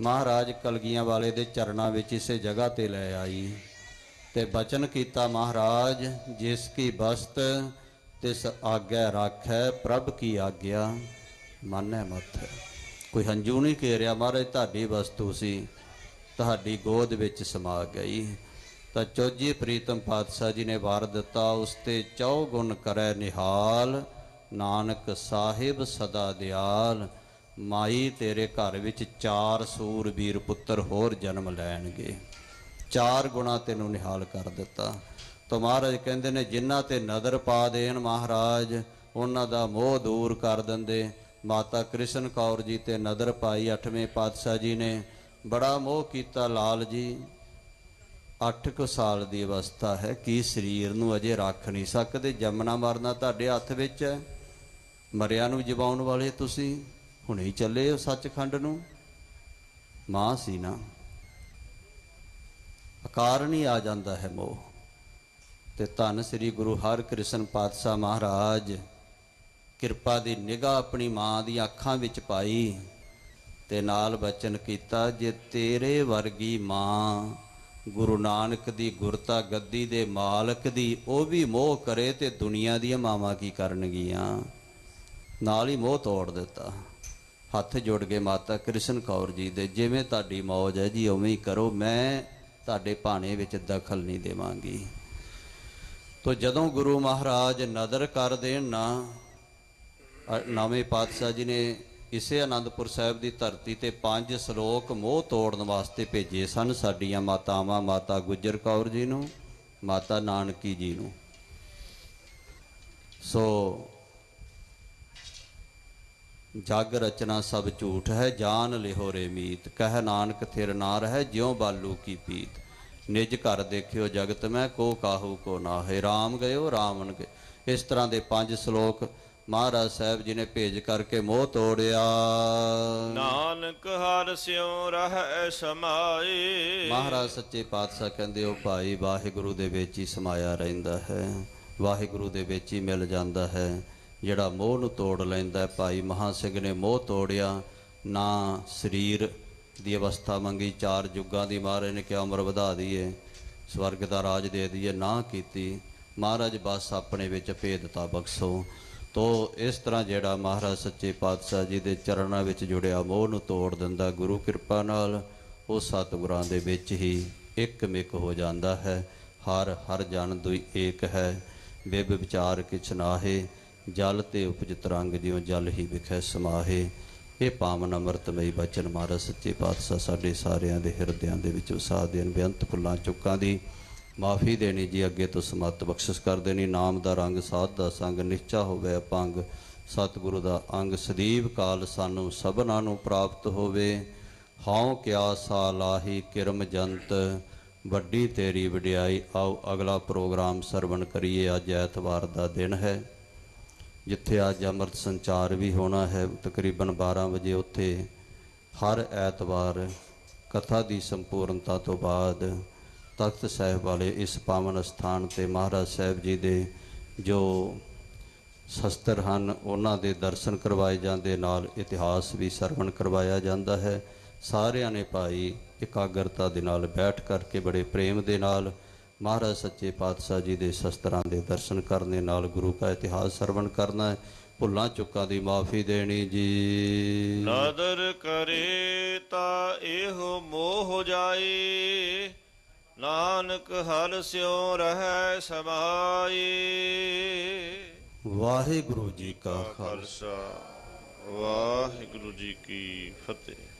ਮਹਾਰਾਜ ਕਲਗੀਆਂ ਵਾਲੇ ਦੇ ਚਰਨਾਂ ਵਿੱਚ ਇਸੇ ਜਗ੍ਹਾ ਤੇ ਲੈ ਆਈ ਤੇ ਬਚਨ ਕੀਤਾ, ਮਹਾਰਾਜ, ਜਿਸ ਕੀ ਬਸਤ ਤਿਸ ਆਗੈ ਰਾਖੈ, ਪ੍ਰਭ ਕੀ ਆਗਿਆ? ਮਾਨੈ ਮਤ ਕੋਈ ਹੰਝੂ ਨਹੀਂ ਘੇਰਿਆ ਮਹਾਰਾਜ, ਤੁਹਾਡੀ ਵਸਤੂ ਸੀ, ਤੁਹਾਡੀ ਗੋਦ ਵਿੱਚ ਸਮਾ ਗਈ। ਤਾਂ ਚੌਜੀ ਪ੍ਰੀਤਮ ਪਾਤਸ਼ਾਹ ਜੀ ਨੇ ਵਾਰ ਦਿੱਤਾ, ਉਸ ਤੇ ਚੌ ਗੁਣ ਕਰੈ ਨਿਹਾਲ, ਨਾਨਕ ਸਾਹਿਬ ਸਦਾ ਦਿਆਲ। ਮਾਈ ਤੇਰੇ ਘਰ ਵਿੱਚ ਚਾਰ ਸੂਰਬੀਰ ਪੁੱਤਰ ਹੋਰ ਜਨਮ ਲੈਣਗੇ। ਚਾਰ ਗੁਣਾ ਤੈਨੂੰ ਨਿਹਾਲ ਕਰ ਦਿੱਤਾ। ਤਾਂ ਮਹਾਰਾਜ ਕਹਿੰਦੇ ਨੇ, ਜਿਨ੍ਹਾਂ ਤੇ ਨਜ਼ਰ ਪਾ ਦੇਣ ਮਹਾਰਾਜ, ਉਹਨਾਂ ਦਾ ਮੋਹ ਦੂਰ ਕਰ ਦਿੰਦੇ। ਮਾਤਾ ਕ੍ਰਿਸ਼ਨ ਕੌਰ ਜੀ ਤੇ ਨਜ਼ਰ ਪਾਈ ਅੱਠਵੇਂ ਪਾਤਸ਼ਾਹ ਜੀ ਨੇ। ਬੜਾ ਮੋਹ ਕੀਤਾ ਲਾਲ ਜੀ। 8 ਕੁ ਸਾਲ ਦੀ ਅਵਸਥਾ ਹੈ, ਕੀ ਸਰੀਰ ਨੂੰ ਅਜੇ ਰੱਖ ਨਹੀਂ ਸਕਦੇ? ਜੰਮਣਾ ਮਰਨਾ ਤੁਹਾਡੇ ਹੱਥ ਵਿੱਚ ਹੈ। ਮਰਿਆ ਨੂੰ ਜਵਾਉਣ ਵਾਲੇ ਤੁਸੀਂ। ਹੁਣੇ ਹੀ ਚੱਲੇ ਉਹ ਸੱਚਖੰਡ ਨੂੰ। ਮਾਂ ਸੀ ਨਾ। ਅਕਾਰਨ ਹੀ ਆ ਜਾਂਦਾ ਹੈ ਮੋਹ। ਤੇ ਧੰਨ ਸ੍ਰੀ ਗੁਰੂ ਹਰਿਕ੍ਰਿਸ਼ਨ ਪਾਤਸ਼ਾਹ ਮਹਾਰਾਜ, ਕਿਰਪਾ ਦੀ ਨਿਗਾਹ ਆਪਣੀ ਮਾਂ ਦੀਆਂ ਅੱਖਾਂ ਵਿੱਚ ਪਾਈ ਤੇ ਨਾਲ ਬਚਨ ਕੀਤਾ, ਜੇ ਤੇਰੇ ਵਰਗੀ ਮਾਂ ਗੁਰੂ ਨਾਨਕ ਦੀ ਗੁਰਤਾ ਗੱਦੀ ਦੇ ਮਾਲਕ ਦੀ, ਉਹ ਵੀ ਮੋਹ ਕਰੇ ਤੇ ਦੁਨੀਆ ਦੀਆਂ ਮਾਵਾਂ ਕੀ ਕਰਨਗੀਆਂ? ਨਾਲ ਹੀ ਮੋਹ ਤੋੜ ਦਿੱਤਾ। ਹੱਥ ਜੋੜ ਕੇ ਮਾਤਾ ਕ੍ਰਿਸ਼ਨ ਕੌਰ ਜੀ ਦੇ, ਜਿਵੇਂ ਤੁਹਾਡੀ ਮੌਜ ਹੈ ਜੀ, ਉਵੇਂ ਹੀ ਕਰੋ। ਮੈਂ ਤੁਹਾਡੇ ਭਾਣੇ ਵਿੱਚ ਦਖਲ ਨਹੀਂ ਦੇਵਾਂਗੀ। ਤੋ ਜਦੋਂ ਗੁਰੂ ਮਹਾਰਾਜ ਨਦਰ ਕਰ ਦੇਣ ਨਾ, ਅ- ਨਵੇਂ ਪਾਤਸ਼ਾਹ ਜੀ ਨੇ ਇਸੇ ਆਨੰਦਪੁਰ ਸਾਹਿਬ ਦੀ ਧਰਤੀ ਤੇ ਪੰਜ ਸ਼ਲੋਕ ਮੋਹ ਤੋੜਨ ਵਾਸਤੇ ਭੇਜੇ ਸਨ, ਸਾਡੀਆਂ ਮਾਤਾਵਾਂ, ਮਾਤਾ ਗੁਜਰ ਕੌਰ ਜੀ ਨੂੰ, ਮਾਤਾ ਨਾਨਕੀ ਜੀ ਨੂੰ। ਸੋ ਜਗ ਰਚਨਾ ਸਭ ਝੂਠ ਹੈ ਜਾਨ ਲਿਹੋ ਰੇ ਮੀਤ ਕਹਿ ਨਾਨਕ ਥਿਰ ਨਾ ਰਹਿ ਜਿਉ ਬਾਲੂ ਕੀ ਪੀਤ। ਨਿਜ ਘਰ ਦੇਖਿਓ ਜਗਤ ਮੈਂ ਕੋ ਕਾਹੂ ਕੋ ਨਾਹੇ RAM ਗਇਓ ਰਾਵਣ ਗਏ ਇਸ ਤਰ੍ਹਾਂ ਦੇ ਪੰਜ ਸ਼ਲੋਕ ਮਹਾਰਾਜ ਸਾਹਿਬ ਜੀ ਨੇ ਭੇਜ ਕਰਕੇ ਮੋਹ ਤੋੜਿਆ। ਨਾਨਕ ਹਰ ਸਿਉ ਰਹਿ ਸਮਾਏ। ਮਹਾਰਾਜ ਸੱਚੇ ਪਾਤਸ਼ਾਹ ਕਹਿੰਦੇ ਉਹ ਭਾਈ ਵਾਹਿਗੁਰੂ ਦੇ ਵਿੱਚ ਹੀ ਸਮਾਇਆ ਰਹਿੰਦਾ ਹੈ। ਵਾਹਿਗੁਰੂ ਦੇ ਵਿੱਚ ਹੀ ਮਿਲ ਜਾਂਦਾ ਹੈ। ਜਿਹੜਾ ਮੋਹ ਨੂੰ ਤੋੜ ਲੈਂਦਾ ਭਾਈ ਮਹਾ ਸਿੰਘ ਨੇ ਮੋਹ ਤੋੜਿਆ, ਨਾ ਸਰੀਰ ਦੀ ਅਵਸਥਾ ਮੰਗੀ, ਚਾਰ ਯੁੱਗਾਂ ਦੀ ਮਹਾਰਾਜ ਨੇ ਕਿਹਾ, ਉਮਰ ਵਧਾ ਦਈਏ, ਸਵਰਗ ਦਾ ਰਾਜ ਦੇ ਦਈਏ, ਨਾ ਕੀਤੀ। ਮਹਾਰਾਜ ਬਸ ਆਪਣੇ ਵਿੱਚ ਭੇਦਤਾ ਬਖਸ਼ੋ। ਤੋ ਇਸ ਤਰ੍ਹਾਂ ਜਿਹੜਾ ਮਹਾਰਾਜ ਸੱਚੇ ਪਾਤਸ਼ਾਹ ਜੀ ਦੇ ਚਰਨਾਂ ਵਿੱਚ ਜੁੜਿਆ, ਮੋਹ ਨੂੰ ਤੋੜ ਦਿੰਦਾ, ਗੁਰੂ ਕਿਰਪਾ ਨਾਲ ਉਹ ਸਤਿਗੁਰਾਂ ਦੇ ਵਿੱਚ ਹੀ ਇੱਕ ਮਿਕ ਹੋ ਜਾਂਦਾ ਹੈ। ਹਰ ਹਰ ਜਨ ਦੁਈ ਏਕ ਹੈ। ਬਿਬ ਵਿਚਾਰ ਕਿਛ ਨਾਹੇ। ਜਲ ਤੇ ਉਪਜ ਤਰੰਗ ਜਿਉ ਜਲ ਹੀ ਵਿਖੈ ਸਮਾਹੇ। ਇਹ ਪਾਵਨ ਅੰਮ੍ਰਿਤਮਈ ਬਚਨ ਮਹਾਰਾਜ ਸੱਚੇ ਪਾਤਸ਼ਾਹ ਸਾਡੇ ਸਾਰਿਆਂ ਦੇ ਹਿਰਦਿਆਂ ਦੇ ਵਿੱਚ ਵਸਾ ਦੇਣ ਬੇਅੰਤ ਫੁੱਲਾਂ ਚੁੱਕਾਂ ਦੀ। ਮਾਫੀ ਦੇਣੀ ਜੀ ਅੱਗੇ ਤੋਂ ਸਮਤ ਬਖਸ਼ਿਸ਼ ਕਰ ਦੇਣੀ। ਨਾਮ ਦਾ ਰੰਗ, ਸਾਧ ਦਾ ਸੰਗ, ਨਿਸ਼ਚਾ ਹੋਵੇ ਅਪੰਗ। ਸਤਿਗੁਰੂ ਦਾ ਅੰਗ, ਸਦੀਵ ਕਾਲ ਸਾਨੂੰ ਸਭਨਾਂ ਨੂੰ ਪ੍ਰਾਪਤ ਹੋਵੇ। ਹਉ ਕਿਆ ਸਾ ਲਾਹੀ ਕਿਰਮ ਜੰਤ, ਵੱਡੀ ਤੇਰੀ ਵਡਿਆਈ। ਆਓ ਅਗਲਾ ਪ੍ਰੋਗਰਾਮ ਸਰਵਣ ਕਰੀਏ। ਅੱਜ ਐਤਵਾਰ ਦਾ ਦਿਨ ਹੈ। ਜਿੱਥੇ ਅੱਜ ਅੰਮ੍ਰਿਤ ਸੰਚਾਰ ਵੀ ਹੋਣਾ ਹੈ, ਤਕਰੀਬਨ 12 ਵਜੇ ਉੱਥੇ ਹਰ ਐਤਵਾਰ ਕਥਾ ਦੀ ਸੰਪੂਰਨਤਾ ਤੋਂ ਬਾਅਦ ਤਖਤ ਸਾਹਿਬ ਵਾਲੇ ਇਸ ਪਾਵਨ ਸਥਾਨ ਤੇ ਮਹਾਰਾਜ ਸਾਹਿਬ ਜੀ ਦੇ ਜੋ ਸ਼ਸਤਰ ਹਨ, ਉਹਨਾਂ ਦੇ ਦਰਸ਼ਨ ਕਰਵਾਏ ਜਾਂਦੇ, ਨਾਲ ਇਤਿਹਾਸ ਵੀ ਸਰਵਣ ਕਰਵਾਇਆ ਜਾਂਦਾ ਹੈ। ਸਾਰਿਆਂ ਨੇ ਭਾਈ ਇਕਾਗਰਤਾ ਦੇ ਨਾਲ ਬੈਠ ਕਰਕੇ ਬੜੇ ਪ੍ਰੇਮ ਦੇ ਨਾਲ ਮਹਾਰਾਜ ਸੱਚੇ ਪਾਤਸ਼ਾਹ ਜੀ ਦੇ ਸ਼ਸਤਰਾਂ ਦੇ ਦਰਸ਼ਨ ਕਰਨ ਨਾਲ ਗੁਰੂ ਦਾ ਇਤਿਹਾਸ ਸਰਵਣ ਕਰਨਾ ਹੈ। ਭੁੱਲਾਂ ਚੁੱਕਾਂ ਦੀ ਮਾਫੀ ਦੇਣੀ ਜੀ। ਨਦਰ ਕਰੇ ਤਾਂ ਇਹੋ ਮੋਹ ਜਾਏ। ਨਾਨਕ ਹਰ ਸਿਉ ਰਹਿ ਸਮਾਏ। ਵਾਹਿਗੁਰੂ ਜੀ ਕਾ ਖਾਲਸਾ। ਵਾਹਿਗੁਰੂ ਜੀ ਕੀ ਫਤਿਹ।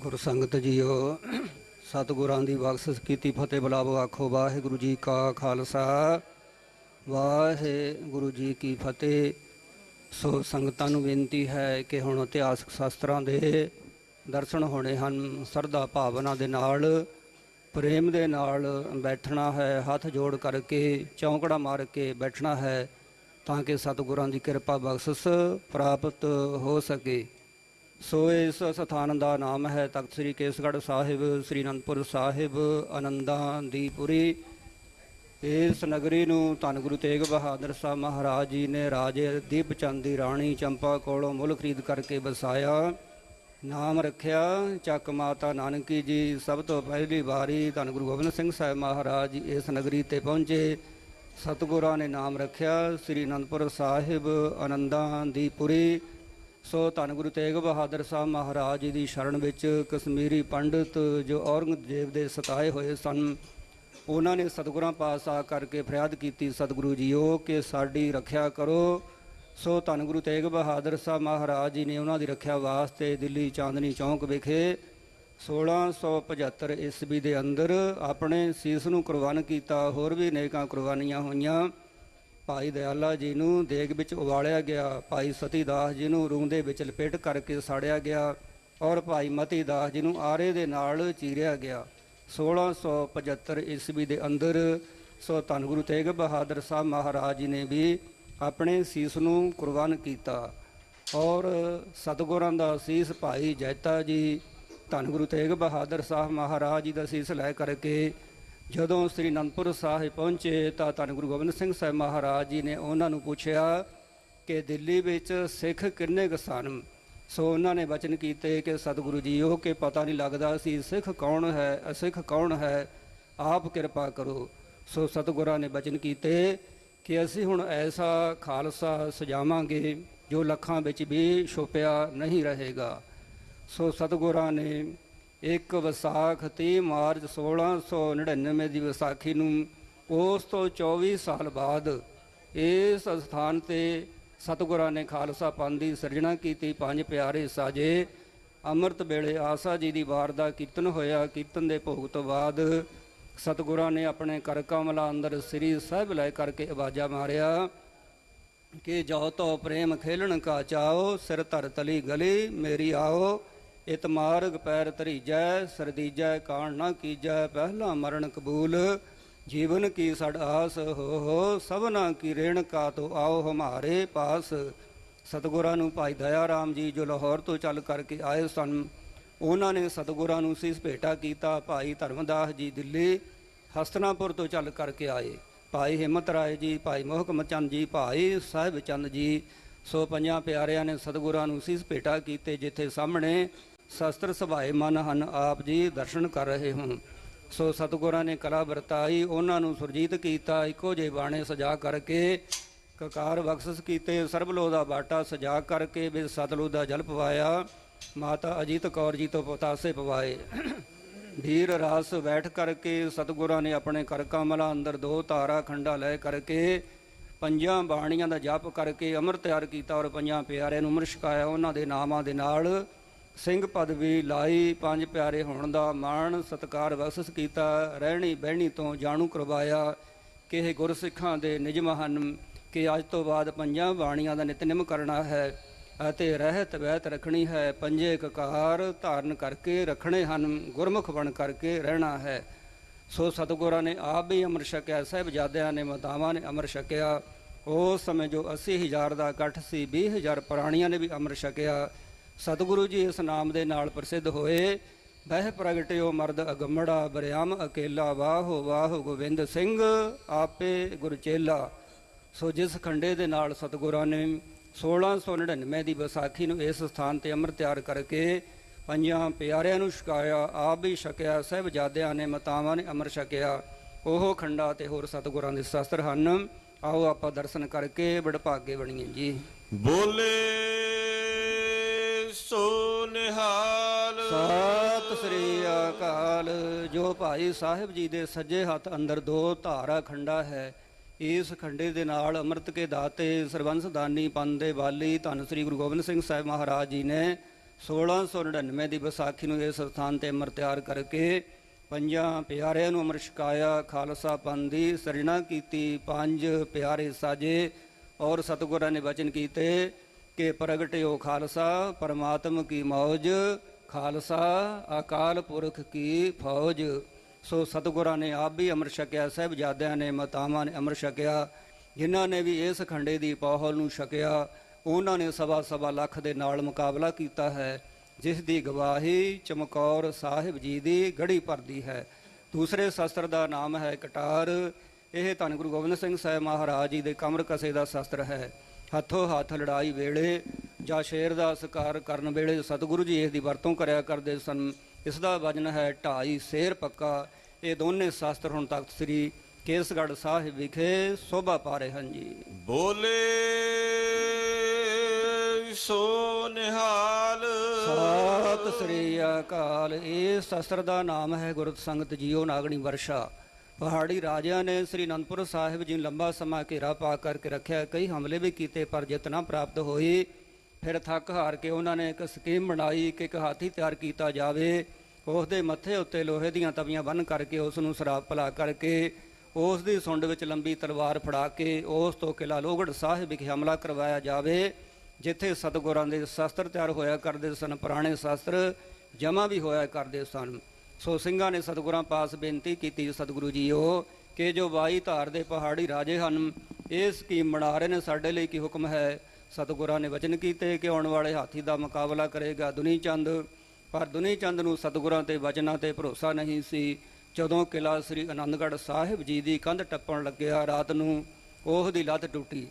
ਗੁਰੂ ਸੰਗਤ ਜੀਓ, ਸਤਿਗੁਰਾਂ ਦੀ ਬਖਸ਼ਿਸ਼ ਕੀਤੀ ਫਤਿਹ ਬੁਲਾਵੋ ਆਖੋ, ਵਾਹਿਗੁਰੂ ਜੀ ਕਾ ਖਾਲਸਾ। ਵਾਹਿਗੁਰੂ ਜੀ ਕੀ ਫਤਿਹ। ਸੋ ਸੰਗਤਾਂ ਨੂੰ ਬੇਨਤੀ ਹੈ ਕਿ ਹੁਣ ਇਤਿਹਾਸਕ ਸ਼ਾਸਤਰਾਂ ਦੇ ਦਰਸ਼ਨ ਹੋਣੇ ਹਨ। ਸਰਦਾ ਭਾਵਨਾ ਦੇ ਨਾਲ, ਪ੍ਰੇਮ ਦੇ ਨਾਲ ਬੈਠਣਾ ਹੈ। ਹੱਥ ਜੋੜ ਕਰਕੇ, ਚੌਂਕੜਾ ਮਾਰ ਕੇ ਬੈਠਣਾ ਹੈ ਤਾਂ ਕਿ ਸਤਿਗੁਰਾਂ ਦੀ ਕਿਰਪਾ ਬਖਸ਼ਿਸ਼ ਪ੍ਰਾਪਤ ਹੋ ਸਕੇ। ਸੋ ਇਸ ਸਥਾਨ ਦਾ ਨਾਮ ਹੈ ਤਖਤ ਸ੍ਰੀ ਕੇਸਗੜ੍ਹ ਸਾਹਿਬ, ਸ੍ਰੀ ਅਨੰਦਪੁਰ ਸਾਹਿਬ ਆਨੰਦਾਂ ਦੀ ਪੁਰੀ ਇਸ ਨਗਰੀ ਨੂੰ ਧੰਨ ਗੁਰੂ ਤੇਗ ਬਹਾਦਰ ਸਾਹਿਬ ਮਹਾਰਾਜ ਜੀ ਨੇ ਰਾਜੇ ਦੀਪਚੰਦ ਦੀ ਰਾਣੀ ਚੰਪਾ ਕੋਲੋਂ ਮੁੱਲ ਖਰੀਦ ਕਰਕੇ ਵਸਾਇਆ। ਨਾਮ ਰੱਖਿਆ, ਚੱਕ ਮਾਤਾ ਨਾਨਕੀ ਜੀ, ਸਭ ਤੋਂ ਪਹਿਲੀ ਵਾਰੀ ਧੰਨ ਗੁਰੂ ਗੋਬਿੰਦ ਸਿੰਘ ਸਾਹਿਬ ਮਹਾਰਾਜ ਜੀ ਇਸ ਨਗਰੀ ਤੇ ਪਹੁੰਚੇ। ਸਤਿਗੁਰਾਂ ਨੇ ਨਾਮ ਰੱਖਿਆ, ਸ੍ਰੀ ਅਨੰਦਪੁਰ ਸਾਹਿਬ ਆਨੰਦਾਂ ਦੀ ਪੁਰੀ ਸੋ ਧੰਨ ਗੁਰੂ ਤੇਗ ਬਹਾਦਰ ਸਾਹਿਬ ਮਹਾਰਾਜ ਜੀ ਦੀ ਸ਼ਰਨ ਵਿੱਚ ਕਸ਼ਮੀਰੀ ਪੰਡਿਤ ਜੋ ਔਰੰਗਜ਼ੇਬ ਦੇ ਸਤਾਏ ਹੋਏ ਸਨ, ਉਹਨਾਂ ਨੇ ਸਤਿਗੁਰਾਂ ਪਾਸ ਆ ਕਰਕੇ ਫਰਿਆਦ ਕੀਤੀ, ਸਤਿਗੁਰੂ ਜੀਓ ਕਿ ਸਾਡੀ ਰੱਖਿਆ ਕਰੋ। ਸੋ ਧੰਨ ਗੁਰੂ ਤੇਗ ਬਹਾਦਰ ਸਾਹਿਬ ਮਹਾਰਾਜ ਜੀ ਨੇ ਉਹਨਾਂ ਦੀ ਰੱਖਿਆ ਵਾਸਤੇ ਦਿੱਲੀ ਚਾਂਦਨੀ ਚੌਂਕ ਵਿਖੇ 1675 ਈਸਵੀ ਦੇ ਅੰਦਰ ਆਪਣੇ ਸੀਸ ਨੂੰ ਕੁਰਬਾਨ ਕੀਤਾ। ਹੋਰ ਵੀ ਨੇਕਾਂ ਕੁਰਬਾਨੀਆਂ ਹੋਈਆਂ। ਭਾਈ ਦਇਆਲਾ ਜੀ ਨੂੰ ਦੇਗ ਵਿੱਚ ਉਬਾਲਿਆ ਗਿਆ, ਭਾਈ ਸਤੀ ਦਾਸ ਜੀ ਨੂੰ ਰੂੰ ਦੇ ਵਿੱਚ ਲਪੇਟ ਕਰਕੇ ਸਾੜਿਆ ਗਿਆ ਔਰ ਭਾਈ ਮਤੀ ਦਾਸ ਜੀ ਨੂੰ ਆਰੇ ਦੇ ਨਾਲ ਚੀਰਿਆ ਗਿਆ। 1675 ਈਸਵੀ ਦੇ ਅੰਦਰ ਸੋ ਧੰਨ ਗੁਰੂ ਤੇਗ ਬਹਾਦਰ ਸਾਹਿਬ ਮਹਾਰਾਜ ਜੀ ਨੇ ਵੀ ਆਪਣੇ ਸੀਸ ਨੂੰ ਕੁਰਬਾਨ ਕੀਤਾ ਔਰ ਸਤਿਗੁਰਾਂ ਦਾ ਸੀਸ ਭਾਈ ਜੈਤਾ ਜੀ, ਧੰਨ ਗੁਰੂ ਤੇਗ ਬਹਾਦਰ ਸਾਹਿਬ ਮਹਾਰਾਜ ਜੀ ਦਾ ਸੀਸ ਲੈ ਕਰਕੇ ਜਦੋਂ ਸ੍ਰੀ ਅਨੰਦਪੁਰ ਸਾਹਿਬ ਪਹੁੰਚੇ ਤਾਂ ਧੰਨ ਗੁਰੂ ਗੋਬਿੰਦ ਸਿੰਘ ਸਾਹਿਬ ਮਹਾਰਾਜ ਜੀ ਨੇ ਉਹਨਾਂ ਨੂੰ ਪੁੱਛਿਆ ਕਿ ਦਿੱਲੀ ਵਿੱਚ ਸਿੱਖ ਕਿੰਨੇ ਕੁ ਸਨ? ਸੋ ਉਹਨਾਂ ਨੇ ਬਚਨ ਕੀਤੇ ਕਿ ਸਤਿਗੁਰੂ ਜੀ, ਉਹ ਕਿ ਪਤਾ ਨਹੀਂ ਲੱਗਦਾ ਸੀ ਸਿੱਖ ਕੌਣ ਹੈ, ਅਸਿੱਖ ਕੌਣ ਹੈ, ਆਪ ਕਿਰਪਾ ਕਰੋ। ਸੋ ਸਤਿਗੁਰਾਂ ਨੇ ਬਚਨ ਕੀਤੇ ਕਿ ਅਸੀਂ ਹੁਣ ਐਸਾ ਖਾਲਸਾ ਸਜਾਵਾਂਗੇ ਜੋ ਲੱਖਾਂ ਵਿੱਚ ਵੀ ਛੁਪਿਆ ਨਹੀਂ ਰਹੇਗਾ। ਸੋ ਸਤਿਗੁਰਾਂ ਨੇ ਇੱਕ ਵਿਸਾਖ 30 ਮਾਰਚ 1699 ਦੀ ਵਿਸਾਖੀ ਨੂੰ ਉਸ ਤੋਂ 24 ਸਾਲ ਬਾਅਦ ਇਸ ਸਥਾਨ ਤੇ ਸਤਿਗੁਰਾਂ ਨੇ ਖਾਲਸਾ ਪੰਥ ਦੀ ਸਿਰਜਣਾ ਕੀਤੀ। ਪੰਜ ਪਿਆਰੇ ਸਾਜੇ ਅੰਮ੍ਰਿਤ ਵੇਲੇ ਆਸਾ ਜੀ ਦੀ ਵਾਰ ਦਾ ਕੀਰਤਨ ਹੋਇਆ। ਕੀਰਤਨ ਦੇ ਭੋਗ ਤੋਂ ਬਾਅਦ ਸਤਿਗੁਰਾਂ ਨੇ ਆਪਣੇ ਕਰ ਕਮਲਾ ਅੰਦਰ ਸ੍ਰੀ ਸਾਹਿਬ ਲੈ ਕਰਕੇ ਆਵਾਜ਼ਾ ਮਾਰਿਆ ਕਿ ਜੋ ਤੋ ਪ੍ਰੇਮ ਖੇਲਣ ਕਾ ਚਾਓ, ਸਿਰ ਧਰ ਤਲੀ ਗਲੀ ਮੇਰੀ ਆਓ। ਇਤ ਮਾਰਗ ਪੈਰ ਧਰੀਜੈ, ਸਰਦੀਜੈ ਕਾਣ ਨਾ ਕੀਜੈ, ਪਹਿਲਾ ਮਰਨ ਕਬੂਲ। ਜੀਵਨ ਕੀ ਸੜ ਆਸ ਹੋ ਹੋ ਸਭਨਾ ਕੀ ਰੇਣ ਕਾ ਤੋ ਆਓ ਹਮਾਰੇ ਪਾਸ। ਸਤਿਗੁਰਾਂ ਨੂੰ ਭਾਈ ਦਇਆ ਰਾਮ ਜੀ, ਜੋ ਲਾਹੌਰ ਤੋਂ ਚੱਲ ਕਰਕੇ ਆਏ ਸਨ, ਉਹਨਾਂ ਨੇ ਸਤਿਗੁਰਾਂ ਨੂੰ ਸੀਸ ਭੇਟਾ ਕੀਤਾ। ਭਾਈ ਧਰਮਦਾਸ ਜੀ ਦਿੱਲੀ, ਹਸਤਨਾਪੁਰ ਤੋਂ ਚੱਲ ਕਰਕੇ ਆਏ। ਭਾਈ ਹਿੰਮਤ ਰਾਏ ਜੀ, ਭਾਈ ਮੋਹਕਮ ਚੰਦ ਜੀ, ਭਾਈ ਸਾਹਿਬ ਚੰਦ ਜੀ। ਸੋ ਪੰਜਾਂ ਪਿਆਰਿਆਂ ਨੇ ਸਤਿਗੁਰਾਂ ਨੂੰ ਸੀਸ ਭੇਟਾ ਕੀਤੇ, ਜਿੱਥੇ ਸਾਹਮਣੇ ਸ਼ਸਤਰ ਸਭਾਏ ਮਨ ਹਨ, ਆਪ ਜੀ ਦਰਸ਼ਨ ਕਰ ਰਹੇ ਹੋ। ਸੋ ਸਤਿਗੁਰਾਂ ਨੇ ਕਲਾ ਵਰਤਾਈ, ਉਹਨਾਂ ਨੂੰ ਸੁਰਜੀਤ ਕੀਤਾ, ਇੱਕੋ ਜਿਹੇ ਬਾਣੇ ਸਜਾ ਕਰਕੇ, ਕਕਾਰ ਬਖਸ਼ਿਸ਼ ਕੀਤੇ ਸਰਬਲੋ ਦਾ ਬਾਟਾ ਸਜਾ ਕਰਕੇ ਵੀ ਸਤਲੁਜ ਦਾ ਜਲ ਪਵਾਇਆ, ਮਾਤਾ ਅਜੀਤ ਕੌਰ ਜੀ ਤੋਂ ਪਤਾਸੇ ਪਵਾਏ। ਵੀਰ ਰਾਸ ਬੈਠ ਕਰਕੇ, ਸਤਿਗੁਰਾਂ ਨੇ ਆਪਣੇ ਕਰ ਕਮਲਾ ਅੰਦਰ ਦੋ ਤਾਰਾ ਖੰਡਾ ਲੈ ਕਰਕੇ, ਪੰਜਾਂ ਬਾਣੀਆਂ ਦਾ ਜਪ ਕਰਕੇ, ਅੰਮ੍ਰਿਤ ਤਿਆਰ ਕੀਤਾ ਔਰ ਪੰਜਾਂ ਪਿਆਰਿਆਂ ਨੂੰ ਅੰਮ੍ਰਿਤ ਛਕਾਇਆ ਉਹਨਾਂ ਦੇ ਨਾਮਾਂ ਦੇ ਨਾਲ ਸਿੰਘ ਪਦਵੀ ਲਾਈ, ਪੰਜ ਪਿਆਰੇ ਹੋਣ ਦਾ ਮਾਣ, ਸਤਕਾਰ ਬਖਸ਼ਿਸ਼ ਕੀਤਾ, ਰਹਿਣੀ ਬਹਿਣੀ ਤੋਂ ਜਾਣੂ ਕਰਵਾਇਆ। ਕਿ ਇਹ ਗੁਰਸਿੱਖਾਂ ਦੇ ਨਿਯਮ ਹਨ ਕਿ ਅੱਜ ਤੋਂ ਬਾਅਦ ਪੰਜਾਂ ਬਾਣੀਆਂ ਦਾ ਨਿਤਨੇਮ ਕਰਨਾ ਹੈ, ਅਤੇ ਰਹਿਤ ਵਹਿਤ ਰੱਖਣੀ ਹੈ, ਪੰਜੇ ਕਕਾਰ ਧਾਰਨ ਕਰਕੇ ਰੱਖਣੇ ਹਨ, ਗੁਰਮੁਖ ਬਣ ਕਰਕੇ ਰਹਿਣਾ ਹੈ। ਸੋ ਸਤਿਗੁਰਾਂ ਨੇ ਆਪ ਵੀ ਅੰਮ੍ਰਿਤ ਛਕਿਆ, ਸਾਹਿਬਜ਼ਾਦਿਆਂ ਨੇ ਮਾਤਾਵਾਂ ਨੇ ਅੰਮ੍ਰਿਤ ਛਕਿਆ। ਉਸ ਸਮੇਂ ਜੋ 80000 ਦਾ ਇਕੱਠ ਸੀ 20000 ਪ੍ਰਾਣੀਆਂ ਨੇ ਵੀ ਅੰਮ੍ਰਿਤ ਛਕਿਆ। ਸਤਿਗੁਰੂ ਜੀ ਇਸ ਨਾਮ ਦੇ ਨਾਲ ਪ੍ਰਸਿੱਧ ਹੋਏ। ਬਹਿ ਪ੍ਰਗਟਿਓ ਮਰਦ ਅਗੰਮੜਾ, ਬਰਿਆਮ ਅਕੇਲਾ, ਵਾਹੋ ਵਾਹੋ ਗੋਬਿੰਦ ਸਿੰਘ, ਆਪੇ ਗੁਰਚੇਲਾ ਸੋ ਜਿਸ ਖੰਡੇ ਦੇ ਨਾਲ ਸਤਿਗੁਰਾਂ ਨੇ 1699 ਦੀ ਵਿਸਾਖੀ ਨੂੰ ਇਸ ਸਥਾਨ ਤੇ ਅੰਮ੍ਰਿਤ ਤਿਆਰ ਕਰਕੇ ਪੰਜਾਂ ਪਿਆਰਿਆਂ ਨੂੰ ਛਕਾਇਆ, ਆਪ ਵੀ ਛਕਿਆ, ਸਹਿਬਜ਼ਾਦਿਆਂ ਨੇ, ਮਤਾਵਾਂ ਨੇ ਅੰਮ੍ਰਿਤ ਛਕਿਆ। ਉਹ ਖੰਡਾ ਤੇ ਹੋਰ ਸਤਿਗੁਰਾਂ ਦੇ ਸ਼ਸਤਰ ਹਨ। ਆਓ ਆਪਾਂ ਦਰਸ਼ਨ ਕਰਕੇ ਵਡਭਾਗੇ ਬਣੀਏ ਜੀ। ਬੋਲੇ ਸੋ ਨਿਹਾਲ। ਸਤਿ ਸ੍ਰੀ ਅਕਾਲ। ਜੋ ਭਾਈ ਸਾਹਿਬ ਜੀ ਦੇ ਸੱਜੇ ਹੱਥ ਅੰਦਰ ਦੋ ਧਾਰਾ ਖੰਡਾ ਹੈ, ਇਸ ਖੰਡੇ ਦੇ ਨਾਲ ਅੰਮ੍ਰਿਤ ਕੇ ਦਾਤੇ ਸਰਬੰਸ ਦਾਨੀ ਪੰਥ ਦੇ ਵਾਲੀ ਧੰਨ ਸ੍ਰੀ ਗੁਰੂ ਗੋਬਿੰਦ ਸਿੰਘ ਸਾਹਿਬ ਮਹਾਰਾਜ ਜੀ ਨੇ 1699 ਦੀ ਵਿਸਾਖੀ ਨੂੰ ਇਸ ਸਥਾਨ ਤੇ ਅੰਮ੍ਰਿਤ ਤਿਆਰ ਕਰਕੇ ਪੰਜਾਂ ਪਿਆਰਿਆਂ ਨੂੰ ਅੰਮ੍ਰਿਤ ਛਕਾਇਆ, ਖਾਲਸਾ ਪੰਥ ਦੀ ਸਿਰਜਣਾ ਕੀਤੀ, ਪੰਜ ਪਿਆਰੇ ਸਾਜੇ ਔਰ ਸਤਿਗੁਰਾਂ ਨੇ ਵਚਨ ਕੀਤੇ। ਕਿ ਪ੍ਰਗਟਿਓ ਖਾਲਸਾ, ਪਰਮਾਤਮ ਕੀ ਮੌਜ, ਖਾਲਸਾ, ਅਕਾਲ ਪੁਰਖ ਕੀ ਫੌਜ। ਸੋ ਸਤਿਗੁਰਾਂ ਨੇ ਆਪ ਵੀ ਅੰਮ੍ਰਿਤ ਛਕਿਆ, ਸਾਹਿਬਜ਼ਾਦਿਆਂ ਨੇ, ਮਾਤਾਵਾਂ ਨੇ ਅੰਮ੍ਰਿਤ ਛਕਿਆ, ਜਿਨ੍ਹਾਂ ਨੇ ਵੀ ਇਸ ਖੰਡੇ ਦੀ ਪੌਹਲ ਨੂੰ ਛਕਿਆ, ਉਹਨਾਂ ਨੇ ਸਵਾ ਸਵਾ ਲੱਖ ਦੇ ਨਾਲ ਮੁਕਾਬਲਾ ਕੀਤਾ ਹੈ, ਜਿਸ ਦੀ ਗਵਾਹੀ ਚਮਕੌਰ ਸਾਹਿਬ ਜੀ ਦੀ ਗੜੀ ਭਰਦੀ ਹੈ। ਦੂਸਰੇ ਸ਼ਸਤਰ ਦਾ ਨਾਮ ਹੈ ਕਟਾਰ, ਇਹ ਧੰਨ ਗੁਰੂ ਗੋਬਿੰਦ ਸਿੰਘ ਸਾਹਿਬ ਮਹਾਰਾਜ ਜੀ ਦੇ ਕਮਰ ਕਸੇ ਦਾ ਸ਼ਸਤਰ ਹੈ। ਹੱਥੋਂ ਹੱਥ ਲੜਾਈ ਵੇਲੇ ਜਾਂ ਸ਼ੇਰ ਦਾ ਸ਼ਿਕਾਰ ਕਰਨ ਵੇਲੇ ਸਤਿਗੁਰੂ ਜੀ ਇਸ ਦੀ ਵਰਤੋਂ ਕਰਿਆ ਕਰਦੇ ਸਨ। ਇਸ ਦਾ ਵਜਨ ਹੈ ਢਾਈ ਸ਼ੇਰ ਪੱਕਾ। ਇਹ ਦੋਨੇ ਸ਼ਸਤਰ ਹੁਣ ਤਖਤ ਸ੍ਰੀ ਕੇਸਗੜ੍ਹ ਸਾਹਿਬ ਵਿਖੇ ਸ਼ੋਭਾ ਪਾ ਰਹੇ ਹਨ ਜੀ। ਬੋਲੇ ਸੋ ਨਿਹਾਲ। ਸਤਿ ਸ੍ਰੀ ਅਕਾਲ। ਇਹ ਸ਼ਸਤਰ ਦਾ ਨਾਮ ਹੈ ਗੁਰਤ ਸੰਗਤ ਜੀਓ ਨਾਗਣੀ ਵਰਸ਼ਾ। ਪਹਾੜੀ ਰਾਜਿਆਂ ਨੇ ਸ੍ਰੀ ਅਨੰਦਪੁਰ ਸਾਹਿਬ ਜੀ ਨੂੰ ਲੰਬਾ ਸਮਾਂ ਘੇਰਾ ਪਾ ਕਰਕੇ ਰੱਖਿਆ, ਕਈ ਹਮਲੇ ਵੀ ਕੀਤੇ, ਪਰ ਜਿੱਤ ਨਾ ਪ੍ਰਾਪਤ ਹੋਈ। ਫਿਰ ਥੱਕ ਹਾਰ ਕੇ ਉਹਨਾਂ ਨੇ ਇੱਕ ਸਕੀਮ ਬਣਾਈ ਕਿ ਇੱਕ ਹਾਥੀ ਤਿਆਰ ਕੀਤਾ ਜਾਵੇ। ਉਸ ਦੇ ਮੱਥੇ ਉੱਤੇ ਲੋਹੇ ਦੀਆਂ ਤਵੀਆਂ ਬੰਨ ਕਰਕੇ ਉਸ ਨੂੰ ਸਰਾਪ ਭਲਾ ਕਰਕੇ ਉਸ ਦੀ ਸੁੰਡ ਵਿੱਚ ਲੰਬੀ ਤਲਵਾਰ ਫੜਾ ਕੇ ਉਸ ਤੋਂ ਕਿਲਾ ਲੋਹਗੜ੍ਹ ਸਾਹਿਬ ਵਿਖੇ ਹਮਲਾ ਕਰਵਾਇਆ ਜਾਵੇ, ਜਿੱਥੇ ਸਤਿਗੁਰਾਂ ਦੇ ਸ਼ਸਤਰ ਤਿਆਰ ਹੋਇਆ ਕਰਦੇ ਸਨ, ਪੁਰਾਣੇ ਸ਼ਸਤਰ ਜਮਾ ਵੀ ਹੋਇਆ ਕਰਦੇ ਸਨ। ਸੋ ਸਿੰਘਾਂ ਨੇ ਸਤਿਗੁਰਾਂ ਪਾਸ ਬੇਨਤੀ ਕੀਤੀ ਸਤਿਗੁਰੂ ਜੀਓ, ਕਿ ਜੋ ਬਾਈ ਧਾਰ ਦੇ ਪਹਾੜੀ ਰਾਜੇ ਹਨ, ਇਹ ਸਕੀਮ ਬਣਾ ਰਹੇ ਨੇ, ਸਾਡੇ ਲਈ ਕੀ ਹੁਕਮ ਹੈ? ਸਤਿਗੁਰਾਂ ਨੇ ਵਚਨ ਕੀਤੇ ਕਿ ਆਉਣ ਵਾਲੇ ਹਾਥੀ ਦਾ ਮੁਕਾਬਲਾ ਕਰੇਗਾ ਦੁਨੀ ਚੰਦ ਪਰ ਦੁਨੀ ਚੰਦ ਨੂੰ ਸਤਿਗੁਰਾਂ ਤੇ ਵਚਨਾਂ ਤੇ ਭਰੋਸਾ ਨਹੀਂ ਸੀ। ਜਦੋਂ ਕਿਲਾ ਸ੍ਰੀ ਆਨੰਦਗੜ੍ਹ ਸਾਹਿਬ ਜੀ ਦੀ ਕੰਧ ਟੱਪਣ ਲੱਗਿਆ, ਰਾਤ ਨੂੰ ਉਹ ਦੀ ਲੱਤ ਟੁੱਟੀ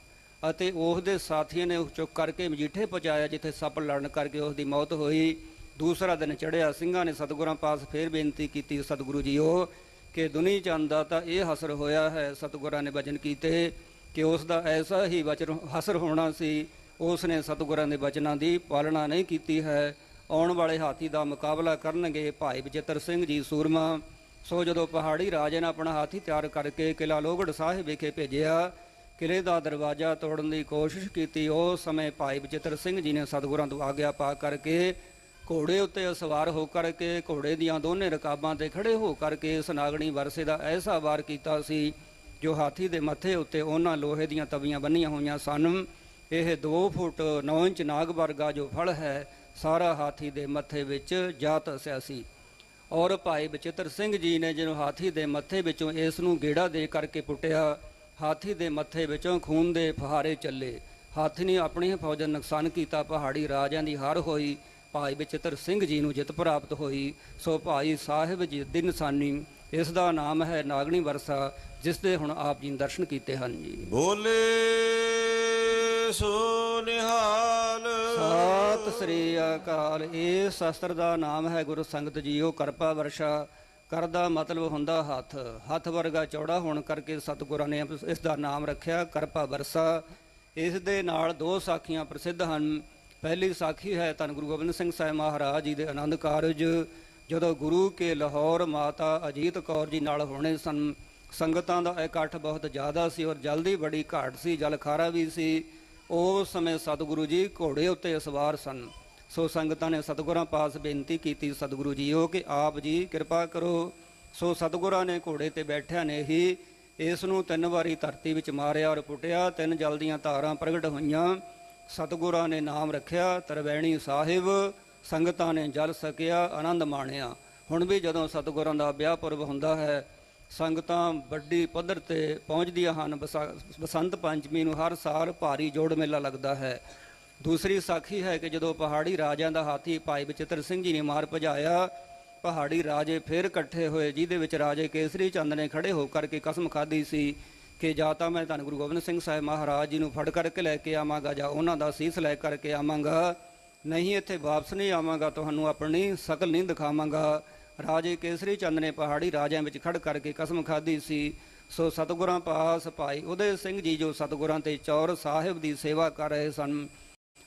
ਅਤੇ ਉਸ ਦੇ ਸਾਥੀਆਂ ਨੇ ਉਸ ਚੁੱਕ ਕਰਕੇ ਮਜੀਠੇ ਪਹੁੰਚਾਇਆ, ਜਿੱਥੇ ਸੱਪ ਲੜਨ ਕਰਕੇ ਉਸ ਦੀ ਮੌਤ ਹੋਈ। ਦੂਸਰਾ ਦਿਨ ਚੜਿਆ ਸਿੰਘਾਂ ਨੇ ਸਤਿਗੁਰਾਂ ਪਾਸ ਫੇਰ ਬੇਨਤੀ ਕੀਤੀ, ਸਤਿਗੁਰੂ ਜੀਓ, ਕਿ ਦੁਨੀ ਚੰਦ ਦਾ ਤਾਂ ਇਹ ਹਸਰ ਹੋਇਆ ਹੈ, ਸਤਿਗੁਰਾਂ ਨੇ ਵਚਨ ਕੀਤੇ, ਕਿ ਉਸ ਦਾ ਐਸਾ ਹੀ ਵਚਨ, ਹਸਰ ਹੋਣਾ ਸੀ, ਉਸ ਨੇ ਸਤਿਗੁਰਾਂ ਦੇ ਵਚਨਾਂ ਦੀ ਪਾਲਣਾ ਨਹੀਂ ਕੀਤੀ ਹੈ। ਆਉਣ ਵਾਲੇ ਹਾਥੀ ਦਾ ਮੁਕਾਬਲਾ ਕਰਨਗੇ ਭਾਈ ਬਚਿੱਤਰ ਸਿੰਘ ਜੀ ਸੂਰਮਾ। ਸੋ ਜਦੋਂ ਪਹਾੜੀ ਰਾਜੇ ਨੇ ਆਪਣਾ ਹਾਥੀ ਤਿਆਰ ਕਰਕੇ ਕਿਲਾ ਲੋਹਗੜ੍ਹ ਸਾਹਿਬ ਵਿਖੇ ਭੇਜਿਆ ਕਿਲੇ ਦਾ ਦਰਵਾਜ਼ਾ ਤੋੜਨ ਦੀ ਕੋਸ਼ਿਸ਼ ਕੀਤੀ, ਉਸ ਸਮੇਂ ਭਾਈ ਬਚਿੱਤਰ ਸਿੰਘ ਜੀ ਨੇ ਸਤਿਗੁਰਾਂ ਤੋਂ ਆਗਿਆ ਪਾ ਕਰਕੇ ਘੋੜੇ ਉੱਤੇ ਸਵਾਰ ਹੋ ਕਰਕੇ ਘੋੜੇ ਦੀਆਂ ਦੋਨੇ ਰਕਾਬਾਂ ਤੇ ਖੜੇ ਹੋ ਕਰਕੇ ਇਸ ਨਾਗਣੀ ਵਰਸੇ ਦਾ ਐਸਾ ਵਾਰ ਕੀਤਾ ਸੀ, ਜੋ ਹਾਥੀ ਦੇ ਮੱਥੇ ਉੱਤੇ ਉਹਨਾਂ ਲੋਹੇ ਦੀਆਂ ਤਵੀਆਂ ਬੰਨੀਆਂ ਹੋਈਆਂ ਸਨ। ਇਹ 2 ਫੁੱਟ 9 ਇੰਚ ਨਾਗ ਵਰਗਾ ਜੋ ਫਲ ਹੈ, ਸਾਰਾ ਹਾਥੀ ਦੇ ਮੱਥੇ ਵਿੱਚ ਜਾ ਧਸਿਆ ਸੀ। ਔਰ ਭਾਈ ਬਚਿੱਤਰ ਸਿੰਘ ਜੀ ਨੇ ਜਿਹਨੂੰ ਹਾਥੀ ਦੇ ਮੱਥੇ ਵਿੱਚੋਂ ਇਸ ਨੂੰ ਗੇੜਾ ਦੇ ਕਰਕੇ ਪੁੱਟਿਆ, ਹਾਥੀ ਦੇ ਮੱਥੇ ਵਿੱਚੋਂ ਖੂਨ ਦੇ ਫਹਾਰੇ ਚੱਲੇ। ਹਾਥੀ ਨੇ ਆਪਣੀ ਫੌਜ ਨੁਕਸਾਨ ਕੀਤਾ, ਪਹਾੜੀ ਰਾਜਿਆਂ ਦੀ ਹਾਰ ਹੋਈ। ਭਾਈ ਬਚਿੱਤਰ ਸਿੰਘ ਜੀ ਨੂੰ ਜਿੱਤ ਪ੍ਰਾਪਤ ਹੋਈ ਸੋ ਭਾਈ ਸਾਹਿਬ ਜੀ ਦੀ ਨਿਸ਼ਾਨੀ ਇਸ ਦਾ ਨਾਮ ਹੈ ਨਾਗਣੀ ਵਰਸਾ ਜਿਸ ਦੇ ਹੁਣ ਆਪ ਜੀ ਨੇ ਦਰਸ਼ਨ ਕੀਤੇ ਹਨ ਜੀ। ਬੋਲੇ ਸੋ ਨਿਹਾਲ। ਸਤਿ ਸ੍ਰੀ ਅਕਾਲ ਇਹ ਸ਼ਸਤਰ ਦਾ ਨਾਮ ਹੈ ਗੁਰੂ ਸੰਗਤ ਜੀਓ ਕਿਰਪਾ ਵਰਸ਼ਾ ਕਰ ਦਾ ਮਤਲਬ ਹੁੰਦਾ ਹੱਥ। ਹੱਥ ਵਰਗਾ ਚੌੜਾ ਹੋਣ ਕਰਕੇ ਸਤਿਗੁਰਾਂ ਨੇ ਇਸ ਦਾ ਨਾਮ ਰੱਖਿਆ ਕਿਰਪਾ ਵਰਸਾ। ਇਸ ਦੇ ਨਾਲ ਦੋ ਸਾਖੀਆਂ ਪ੍ਰਸਿੱਧ ਹਨ। ਪਹਿਲੀ ਸਾਖੀ ਹੈ ਧੰਨ ਗੁਰੂ ਗੋਬਿੰਦ ਸਿੰਘ ਸਾਹਿਬ ਮਹਾਰਾਜ ਜੀ ਦੇ ਆਨੰਦ ਕਾਰਜ। ਜਦੋਂ ਗੁਰੂ ਕੇ ਲਾਹੌਰ ਮਾਤਾ ਅਜੀਤ ਕੌਰ ਜੀ ਨਾਲ ਹੋਣੇ ਸਨ, ਸੰਗਤਾਂ ਦਾ ਇਕੱਠ ਬਹੁਤ ਜ਼ਿਆਦਾ ਸੀ ਔਰ ਜਲਦੀ ਬੜੀ ਘਾਟ ਸੀ ਜਲਖਾਰਾ ਵੀ ਸੀ। ਉਸ ਸਮੇਂ ਸਤਿਗੁਰੂ ਜੀ ਘੋੜੇ ਉੱਤੇ ਸਵਾਰ ਸਨ। ਸੋ ਸੰਗਤਾਂ ਨੇ ਸਤਿਗੁਰਾਂ ਪਾਸ ਬੇਨਤੀ ਕੀਤੀ, ਸਤਿਗੁਰੂ ਜੀਓ ਕਿ ਆਪ ਜੀ ਕਿਰਪਾ ਕਰੋ। ਸੋ ਸਤਿਗੁਰਾਂ ਨੇ ਘੋੜੇ ਤੇ ਬੈਠਿਆਂ ਨੇ ਹੀ ਇਸ ਨੂੰ ਤਿੰਨ ਵਾਰੀ ਧਰਤੀ ਵਿੱਚ ਮਾਰਿਆ ਔਰ ਪੁੱਟਿਆ। ਤਿੰਨ ਜਲ ਦੀਆਂ ਧਾਰਾਂ ਪ੍ਰਗਟ ਹੋਈਆਂ। ਸਤਿਗੁਰਾਂ ਨੇ ਨਾਮ ਰੱਖਿਆ, ਤਰਵੈਣੀ ਸਾਹਿਬ, ਸੰਗਤਾਂ ਨੇ ਜਲ ਸਕਿਆ, ਆਨੰਦ ਮਾਣਿਆ। ਹੁਣ ਵੀ ਜਦੋਂ ਸਤਿਗੁਰਾਂ ਦਾ ਵਿਆਹ ਪੁਰਬ ਹੁੰਦਾ ਹੈ, ਸੰਗਤਾਂ ਵੱਡੀ ਪੱਧਰ ਤੇ ਪਹੁੰਚਦੀਆਂ ਹਨ। ਬਸਾ- ਬਸੰਤ ਪੰਚਮੀ ਨੂੰ ਹਰ ਸਾਲ ਭਾਰੀ ਜੋੜ ਮੇਲਾ ਲੱਗਦਾ ਹੈ। ਦੂਸਰੀ ਸਾਖੀ ਹੈ ਕਿ ਜਦੋਂ ਪਹਾੜੀ ਰਾਜਿਆਂ ਦਾ ਹਾਥੀ ਭਾਈ ਬਚਿੱਤਰ ਸਿੰਘ ਜੀ ਨੇ ਮਾਰ ਭਜਾਇਆ, ਪਹਾੜੀ ਰਾਜੇ ਫਿਰ ਇਕੱਠੇ ਹੋਏ, ਜਿਹਦੇ ਵਿੱਚ ਰਾਜੇ ਕੇਸਰੀ ਚੰਦ ਨੇ ਖੜੇ ਹੋ ਕਰਕੇ ਕਸਮ ਖਾਧੀ ਸੀ। ਕਿ ਜਾਂ ਤਾਂ ਮੈਂ ਧੰਨ ਗੁਰੂ ਗੋਬਿੰਦ ਸਿੰਘ ਸਾਹਿਬ ਮਹਾਰਾਜ ਜੀ ਨੂੰ ਫੜ ਕਰਕੇ ਲੈ ਕੇ ਆਵਾਂਗਾ ਜਾਂ ਉਹਨਾਂ ਦਾ ਸੀਸ ਲੈ ਕਰਕੇ ਆਵਾਂਗਾ। ਨਹੀਂ, ਇੱਥੇ ਵਾਪਸ ਨਹੀਂ ਆਵਾਂਗਾ, ਤੁਹਾਨੂੰ ਆਪਣੀ ਸ਼ਕਲ ਨਹੀਂ ਦਿਖਾਵਾਂਗਾ। ਰਾਜੇ ਕੇਸਰੀ ਚੰਦ ਨੇ ਪਹਾੜੀ ਰਾਜਿਆਂ ਵਿੱਚ ਖੜ ਕਰਕੇ ਕਸਮ ਖਾਧੀ ਸੀ। ਸੋ ਸਤਿਗੁਰਾਂ ਪਾਸ ਭਾਈ ਉਦੇ ਸਿੰਘ ਜੀ ਜੋ ਸਤਿਗੁਰਾਂ ਤੇ ਚੌਰ ਸਾਹਿਬ ਦੀ ਸੇਵਾ ਕਰ ਰਹੇ ਸਨ,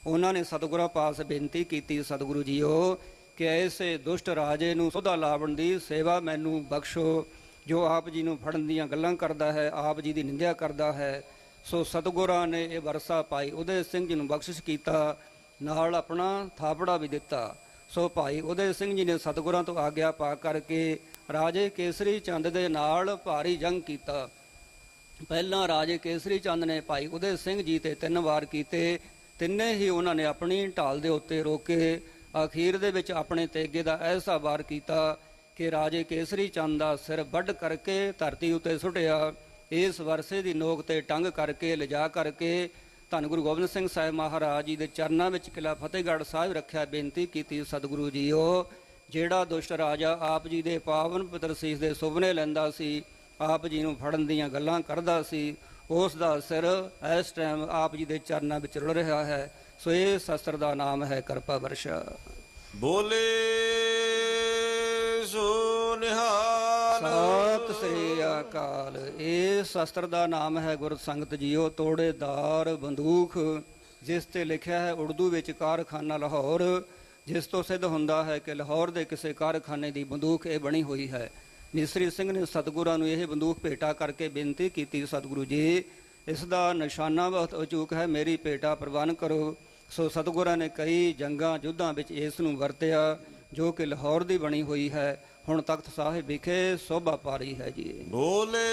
ਉਹਨਾਂ ਨੇ ਸਤਿਗੁਰਾਂ ਪਾਸ ਬੇਨਤੀ ਕੀਤੀ, ਸਤਿਗੁਰੂ ਜੀਓ, ਕਿ ਐਸੇ ਦੁਸ਼ਟ ਰਾਜੇ ਨੂੰ ਸੁਧਾ ਲਾਵਣ ਦੀ ਸੇਵਾ ਮੈਨੂੰ ਬਖਸ਼ੋ। ਜੋ ਆਪ ਜੀ ਨੂੰ ਫੜਨ ਦੀਆਂ ਗੱਲਾਂ ਕਰਦਾ ਹੈ, ਆਪ ਜੀ ਦੀ ਨਿੰਦਿਆ ਕਰਦਾ ਹੈ, ਸੋ ਸਤਿਗੁਰਾਂ ਨੇ ਇਹ ਵਰਸਾ ਪਾਈ ਉਦੇ ਸਿੰਘ ਜੀ ਨੂੰ ਬਖਸ਼ਿਸ਼ ਕੀਤਾ, ਨਾਲ ਆਪਣਾ ਥਾਪੜਾ ਵੀ ਦਿੱਤਾ। ਸੋ ਭਾਈ ਉਦੇ ਸਿੰਘ ਜੀ ਨੇ ਸਤਿਗੁਰਾਂ ਤੋਂ ਆਗਿਆ ਪਾ ਕਰਕੇ ਰਾਜੇ ਕੇਸਰੀ ਚੰਦ ਦੇ ਨਾਲ ਭਾਰੀ ਜੰਗ ਕੀਤਾ। ਪਹਿਲਾਂ ਰਾਜੇ ਕੇਸਰੀ ਚੰਦ ਨੇ ਭਾਈ ਉਦੇ ਸਿੰਘ ਜੀ ਤੇ ਤਿੰਨ ਵਾਰ ਕੀਤੇ, ਤਿੰਨੇ ਹੀ ਉਹਨਾਂ ਨੇ ਆਪਣੀ ਢਾਲ ਦੇ ਉੱਤੇ ਰੋਕੇ, ਅਖੀਰ ਦੇ ਵਿੱਚ ਆਪਣੇ ਤੇਗੇ ਦਾ ਐਸਾ ਵਾਰ ਕੀਤਾ। ਕਿ ਰਾਜੇ ਕੇਸਰੀ ਚੰਦ ਦਾ ਸਿਰ ਵੱਢ ਕਰਕੇ ਧਰਤੀ ਉੱਤੇ ਸੁੱਟਿਆ, ਇਸ ਵਰਸੇ ਦੀ ਨੋਕ ਤੇ ਟੰਗ ਕਰਕੇ ਲਿਜਾ ਕਰਕੇ ਧੰਨ ਗੁਰੂ ਗੋਬਿੰਦ ਸਿੰਘ ਸਾਹਿਬ ਮਹਾਰਾਜ ਜੀ ਦੇ ਚਰਨਾਂ ਵਿੱਚ ਕਿਲਾ ਫਤਿਹਗੜ੍ਹ ਸਾਹਿਬ ਰੱਖਿਆ ਬੇਨਤੀ ਕੀਤੀ ਸਤਿਗੁਰੂ ਜੀਓ, ਜਿਹੜਾ ਦੁਸ਼ਟ ਰਾਜਾ ਆਪ ਜੀ ਦੇ ਪਾਵਨ ਪਵਿੱਤਰ ਸੀਸ ਦੇ ਸੁਪਨੇ ਲੈਂਦਾ ਸੀ, ਆਪ ਜੀ ਨੂੰ ਫੜਨ ਦੀਆਂ ਗੱਲਾਂ ਕਰਦਾ ਸੀ, ਉਸ ਦਾ ਸਿਰ ਇਸ ਟਾਈਮ ਆਪ ਜੀ ਦੇ ਚਰਨਾਂ ਵਿੱਚ ਰੁੜ ਰਿਹਾ ਹੈ, ਸੋ ਇਹ ਸ਼ਸਤਰ ਦਾ ਨਾਮ ਹੈ ਕਿਰਪਾ ਵਰਸ਼ਾ। ਬੋਲੇ ਸੋ ਨਿਹਾਲ। ਸਤਿ ਸ੍ਰੀ ਅਕਾਲ। ਇਹ ਸ਼ਸਤਰ ਦਾ ਨਾਮ ਹੈ ਗੁਰ ਸੰਗਤ ਜੀਓ ਤੋੜੇਦਾਰ ਬੰਦੂਕ ਜਿਸ ਤੇ ਲਿਖਿਆ ਹੈ ਉਰਦੂ ਵਿੱਚ ਕਾਰਖਾਨਾ ਲਾਹੌਰ, ਜਿਸ ਤੋਂ ਸਿੱਧ ਹੁੰਦਾ ਹੈ ਕਿ ਲਾਹੌਰ ਦੇ ਕਿਸੇ ਕਾਰਖਾਨੇ ਦੀ ਬੰਦੂਕ ਇਹ ਬਣੀ ਹੋਈ ਹੈ। ਮਿਸਰੀ ਸਿੰਘ ਨੇ ਸਤਿਗੁਰਾਂ ਨੂੰ ਇਹ ਬੰਦੂਕ ਭੇਟਾ ਕਰਕੇ ਬੇਨਤੀ ਕੀਤੀ, ਸਤਿਗੁਰੂ ਜੀ, ਇਸ ਦਾ ਨਿਸ਼ਾਨਾ ਬਹੁਤ ਅਚੂਕ ਹੈ, ਮੇਰੀ ਭੇਟਾ ਪ੍ਰਵਾਨ ਕਰੋ। ਸੋ ਸਤਿਗੁਰਾਂ ਨੇ ਕਈ ਜੰਗਾਂ ਯੁੱਧਾਂ ਵਿੱਚ ਇਸ ਨੂੰ ਵਰਤਿਆ। ਜੋ ਕਿ ਲਾਹੌਰ ਦੀ ਬਣੀ ਹੋਈ ਹੈ ਹੁਣ ਤਖਤ ਸਾਹਿਬ ਵਿਖੇ ਸੋਭਾ ਪਾ ਰਹੀ ਹੈ ਜੀ। ਬੋਲੇ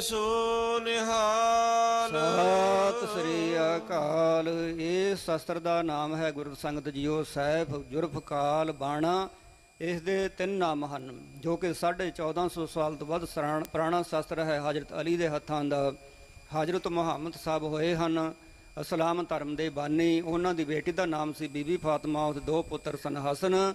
ਸੋ ਨਿਹਾਲ ਸਤਿ ਸ੍ਰੀ ਅਕਾਲ। ਇਹ ਸ਼ਸਤਰ ਦਾ ਨਾਮ ਹੈ ਗੁਰੂ ਸੰਗਤ ਜੀਓ ਸੈਫ ਜੁਰਫ ਕਾਲ ਬਾਣਾ। ਇਸ ਦੇ ਤਿੰਨ ਨਾਮ ਹਨ ਜੋ ਕਿ 1450 ਸਾਲ ਤੋਂ ਵੱਧ ਪੁਰਾਣਾ ਸ਼ਸਤਰ ਹੈ ਹਜ਼ਰਤ ਅਲੀ ਦੇ ਹੱਥਾਂ ਦਾ। ਹਜ਼ਰਤ ਮੁਹੰਮਦ ਸਾਹਿਬ ਹੋਏ ਹਨ। ਇਸਲਾਮ ਧਰਮ ਦੇ ਬਾਨੀ, ਉਹਨਾਂ ਦੀ ਬੇਟੀ ਦਾ ਨਾਮ ਸੀ ਬੀਬੀ ਫਾਤਮਾ, ਉਸ ਦੋ ਪੁੱਤਰ ਸਨ ਹਸਨ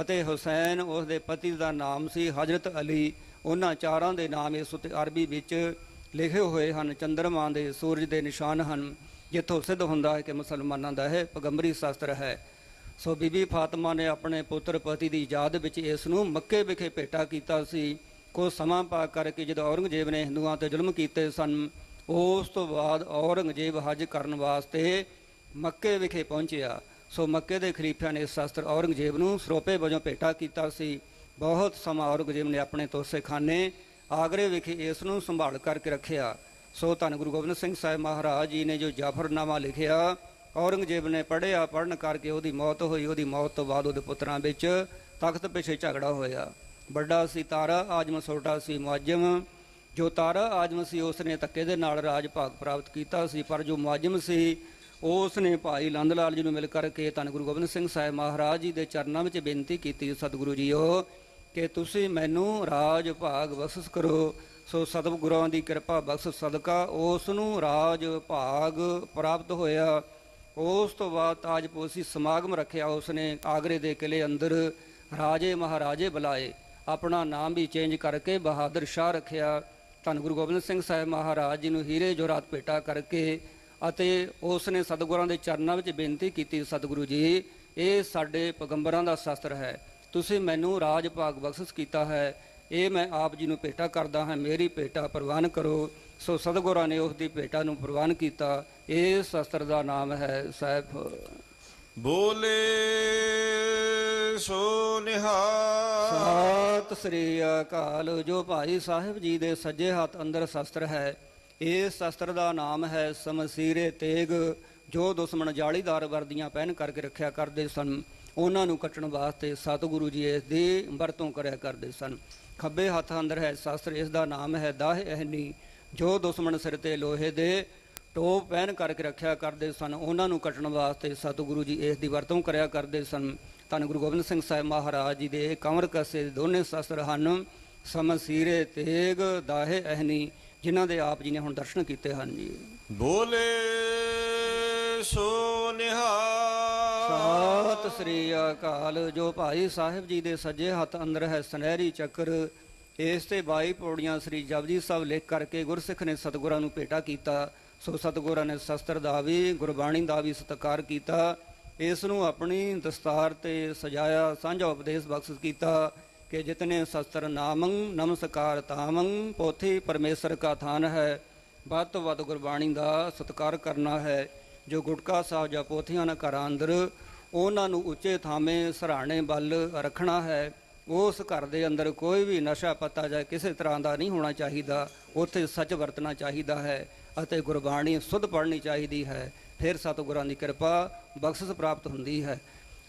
ਅਤੇ ਹੁਸੈਨ, ਉਸ ਦੇ ਪਤੀ ਦਾ ਨਾਮ ਸੀ ਹਜ਼ਰਤ ਅਲੀ। ਉਹਨਾਂ ਚਾਰਾਂ ਦੇ ਨਾਮ ਇਸ ਉੱਤੇ ਅਰਬੀ ਵਿੱਚ ਲਿਖੇ ਹੋਏ ਹਨ। ਚੰਦਰਮਾ ਦੇ ਸੂਰਜ ਦੇ ਨਿਸ਼ਾਨ ਹਨ, ਜਿੱਥੋਂ ਸਿੱਧ ਹੁੰਦਾ ਹੈ ਕਿ ਮੁਸਲਮਾਨਾਂ ਦਾ ਇਹ ਪਗੰਬਰੀ ਸ਼ਾਸਤਰ ਹੈ। ਸੋ ਬੀਬੀ ਫਾਤਮਾ ਨੇ ਆਪਣੇ ਪੁੱਤਰ ਪਤੀ ਦੀ ਯਾਦ ਵਿੱਚ ਇਸ ਨੂੰ ਮੱਕੇ ਵਿਖੇ ਭੇਟਾ ਕੀਤਾ ਸੀ। ਕੋ ਸਮਾਂ ਪਾ ਕਰਕੇ ਜਦੋਂ ਔਰੰਗਜ਼ੇਬ ਨੇ ਹਿੰਦੂਆਂ ਤੇ ਜ਼ੁਲਮ ਕੀਤੇ ਸਨ ਉਸ ਤੋਂ ਬਾਅਦ ਔਰੰਗਜ਼ੇਬ ਹਜ ਕਰਨ ਵਾਸਤੇ ਮੱਕੇ ਵਿਖੇ ਪਹੁੰਚਿਆ। ਸੋ ਮੱਕੇ ਦੇ ਖਲੀਫਿਆਂ ਨੇ ਇਸ ਸ਼ਸਤਰ ਔਰੰਗਜ਼ੇਬ ਨੂੰ ਸਰੋਪੇ ਵਜੋਂ ਭੇਟਾ ਕੀਤਾ ਸੀ। ਬਹੁਤ ਸਮਾਂ ਔਰੰਗਜ਼ੇਬ ਨੇ ਆਪਣੇ ਤੋਸੇਖਾਨੇ ਆਗਰੇ ਵਿਖੇ ਇਸ ਨੂੰ ਸੰਭਾਲ ਕਰਕੇ ਰੱਖਿਆ। ਸੋ ਧੰਨ ਗੁਰੂ ਗੋਬਿੰਦ ਸਿੰਘ ਸਾਹਿਬ ਮਹਾਰਾਜ ਜੀ ਨੇ ਜੋ ਜਾਫਰਨਾਮਾ ਲਿਖਿਆ, ਔਰੰਗਜ਼ੇਬ ਨੇ ਪੜ੍ਹਿਆ ਪੜਨ ਕਰਕੇ ਉਹਦੀ ਮੌਤ ਹੋਈ। ਉਹਦੀ ਮੌਤ ਤੋਂ ਬਾਅਦ ਉਹਦੇ ਪੁੱਤਰਾਂ ਵਿੱਚ ਤਖਤ ਪਿੱਛੇ ਝਗੜਾ ਹੋਇਆ। ਵੱਡਾ ਸੀ ਤਾਰਾ, ਆਜਮ ਛੋਟਾ ਸੀ ਮੁਆਜਮ। ਜੋ ਤਾਰਾ ਆਜਮ ਸੀ ਉਸ ਨੇ ਧੱਕੇ ਦੇ ਨਾਲ ਰਾਜ ਭਾਗ ਪ੍ਰਾਪਤ ਕੀਤਾ ਸੀ, ਪਰ ਜੋ ਮੁਆਜਮ ਸੀ ਉਸ ਨੇ ਭਾਈ ਲੰਦ ਲਾਲ ਜੀ ਨੂੰ ਮਿਲ ਕਰਕੇ ਧੰਨ ਗੁਰੂ ਗੋਬਿੰਦ ਸਿੰਘ ਸਾਹਿਬ ਮਹਾਰਾਜ ਜੀ ਦੇ ਚਰਨਾਂ ਵਿੱਚ ਬੇਨਤੀ ਕੀਤੀ, ਸਤਿਗੁਰੂ ਜੀਓ, ਕਿ ਤੁਸੀਂ ਮੈਨੂੰ ਰਾਜ ਭਾਗ ਬਖਸ਼ ਕਰੋ। ਸੋ ਸਤਿਗੁਰਾਂ ਦੀ ਕਿਰਪਾ ਬਖਸ਼ ਸਦਕਾ ਉਸ ਨੂੰ ਰਾਜ ਭਾਗ ਪ੍ਰਾਪਤ ਹੋਇਆ। ਉਸ ਤੋਂ ਬਾਅਦ ਤਾਜਪੋਸ਼ੀ ਸਮਾਗਮ ਰੱਖਿਆ ਉਸ ਨੇ ਆਗਰੇ ਦੇ ਕਿਲੇ ਅੰਦਰ ਰਾਜੇ ਮਹਾਰਾਜੇ ਬੁਲਾਏ। ਆਪਣਾ ਨਾਮ ਵੀ ਚੇਂਜ ਕਰਕੇ ਬਹਾਦਰ ਸ਼ਾਹ ਰੱਖਿਆ। ਧੰਨ ਗੁਰੂ ਗੋਬਿੰਦ ਸਿੰਘ ਸਾਹਿਬ ਮਹਾਰਾਜ ਜੀ ਨੂੰ ਹੀਰੇ ਜੋਰਾਤ ਭੇਟਾ ਕਰਕੇ ਅਤੇ ਉਸ ਨੇ ਸਤਿਗੁਰਾਂ ਦੇ ਚਰਨਾਂ ਵਿੱਚ ਬੇਨਤੀ ਕੀਤੀ, ਸਤਿਗੁਰੂ ਜੀ, ਇਹ ਸਾਡੇ ਪੈਗੰਬਰਾਂ ਦਾ ਸ਼ਾਸਤਰ ਹੈ। ਤੁਸੀਂ ਮੈਨੂੰ ਰਾਜ ਭਾਗ ਬਖਸ਼ਿਸ਼ ਕੀਤਾ ਹੈ। ਇਹ ਮੈਂ ਆਪ ਜੀ ਨੂੰ ਭੇਟਾ ਕਰਦਾ ਹਾਂ। ਮੇਰੀ ਭੇਟਾ ਪ੍ਰਵਾਨ ਕਰੋ। ਸੋ ਸਤਿਗੁਰਾਂ ਨੇ ਉਸ ਦੀ ਭੇਟਾ ਨੂੰ ਪ੍ਰਵਾਨ ਕੀਤਾ। ਇਹ ਸ਼ਸਤਰ ਦਾ ਨਾਮ ਹੈ ਸਾਹਿਬ। ਬੋਲੇ ਸੋ ਨਿਹਾਲ ਸਤਿ ਸ੍ਰੀ ਅਕਾਲ, ਜੋ ਭਾਈ ਸਾਹਿਬ ਜੀ ਦੇ ਸੱਜੇ ਹੱਥ ਅੰਦਰ ਸ਼ਸਤਰ ਹੈ ਇਸ ਸ਼ਸਤਰ ਦਾ ਨਾਮ ਹੈ ਸਮਸੀਰੇ ਤੇਗ, ਜੋ ਦੁਸ਼ਮਣ ਜਾਲੀਦਾਰ ਵਰਦੀਆਂ ਪਹਿਨ ਕਰਕੇ ਰੱਖਿਆ ਕਰਦੇ ਸਨ। ਉਹਨਾਂ ਨੂੰ ਕੱਟਣ ਵਾਸਤੇ ਸਤਿਗੁਰੂ ਜੀ ਇਸ ਦੀ ਵਰਤੋਂ ਕਰਿਆ ਕਰਦੇ ਸਨ। ਖੱਬੇ ਹੱਥ ਅੰਦਰ ਹੈ ਸ਼ਸਤਰ, ਇਸ ਦਾ ਨਾਮ ਹੈ ਦਾਹ ਅਹਨੀ ਜੋ ਦੁਸ਼ਮਣ ਸਿਰ ਤੇ ਲੋਹੇ ਦੇ ਟੋਪ ਪਹਿਨ ਕਰਕੇ ਰੱਖਿਆ ਕਰਦੇ ਸਨ। ਉਹਨਾਂ ਨੂੰ ਕੱਟਣ ਵਾਸਤੇ ਸਤਿਗੁਰੂ ਜੀ ਇਸ ਦੀ ਵਰਤੋਂ ਕਰਿਆ ਕਰਦੇ ਸਨ। ਧੰਨ ਗੁਰੂ ਗੋਬਿੰਦ ਸਿੰਘ ਸਾਹਿਬ ਮਹਾਰਾਜ ਜੀ ਦੇ ਕਮਰ ਕਸੇ ਦੋਨੇ ਸ਼ਸਤਰ ਹਨ ਸਮਸੀਰੇ ਤੇਗ ਦਾਹੇ ਅਹਨੀ ਜਿਨ੍ਹਾਂ ਦੇ ਆਪ ਜੀ ਨੇ ਹੁਣ ਦਰਸ਼ਨ ਕੀਤੇ ਹਨ ਜੀ। ਬੋਲੇ ਸੋ ਨਿਹਾਲ। ਸਤਿ ਸ੍ਰੀ ਅਕਾਲ ਜੋ ਭਾਈ ਸਾਹਿਬ ਜੀ ਦੇ ਸੱਜੇ ਹੱਥ ਅੰਦਰ ਹੈ ਸੁਨਹਿਰੀ ਚੱਕਰ ਇਸ ਤੇ 22 ਪੌੜੀਆਂ ਸ੍ਰੀ ਜਪਜੀ ਸਾਹਿਬ ਲਿਖ ਕਰਕੇ ਗੁਰਸਿੱਖ ਨੇ ਸਤਿਗੁਰਾਂ ਨੂੰ ਭੇਟਾ ਕੀਤਾ। ਸੋ ਸਤਿਗੁਰਾਂ ਨੇ ਸ਼ਸਤਰ ਦਾ ਵੀ ਗੁਰਬਾਣੀ ਦਾ ਵੀ ਸਤਿਕਾਰ ਕੀਤਾ। ਇਸ ਨੂੰ ਆਪਣੀ ਦਸਤਾਰ ਤੇ ਸਜਾਇਆ, ਸਾਂਝਾ ਉਪਦੇਸ਼ ਬਖਸ਼ਿਸ਼ ਕੀਤਾ ਕਿ ਜਿਤਨੇ ਸ਼ਸਤਰ ਨਾਮੰ, ਨਮਸਕਾਰ ਤਾਮੰ ਪੋਥੀ ਪਰਮੇਸ਼ਰ ਕਾ ਥਾਨ ਹੈ, ਵੱਧ ਤੋਂ ਵੱਧ ਗੁਰਬਾਣੀ ਦਾ ਸਤਿਕਾਰ ਕਰਨਾ ਹੈ। ਜੋ ਗੁਟਕਾ ਸਾਹਿਬ ਜਾਂ ਪੋਥੀਆਂ ਨਾ ਘਰਾਂ ਅੰਦਰ, ਉਹਨਾਂ ਨੂੰ ਉੱਚੇ ਥਾਵੇਂ ਸਰਾਣੇ ਵੱਲ ਰੱਖਣਾ ਹੈ। ਉਸ ਘਰ ਦੇ ਅੰਦਰ ਕੋਈ ਵੀ ਨਸ਼ਾ ਪੱਤਾ ਜਾਂ ਕਿਸੇ ਤਰ੍ਹਾਂ ਦਾ ਨਹੀਂ ਹੋਣਾ ਚਾਹੀਦਾ। ਉੱਥੇ ਸੱਚ ਵਰਤਣਾ ਚਾਹੀਦਾ ਹੈ ਅਤੇ ਗੁਰਬਾਣੀ ਸੁੱਧ ਪੜ੍ਹਨੀ ਚਾਹੀਦੀ ਹੈ। ਫਿਰ ਸਤਿਗੁਰਾਂ ਦੀ ਕਿਰਪਾ ਬਖਸ਼ਿਸ਼ ਪ੍ਰਾਪਤ ਹੁੰਦੀ ਹੈ।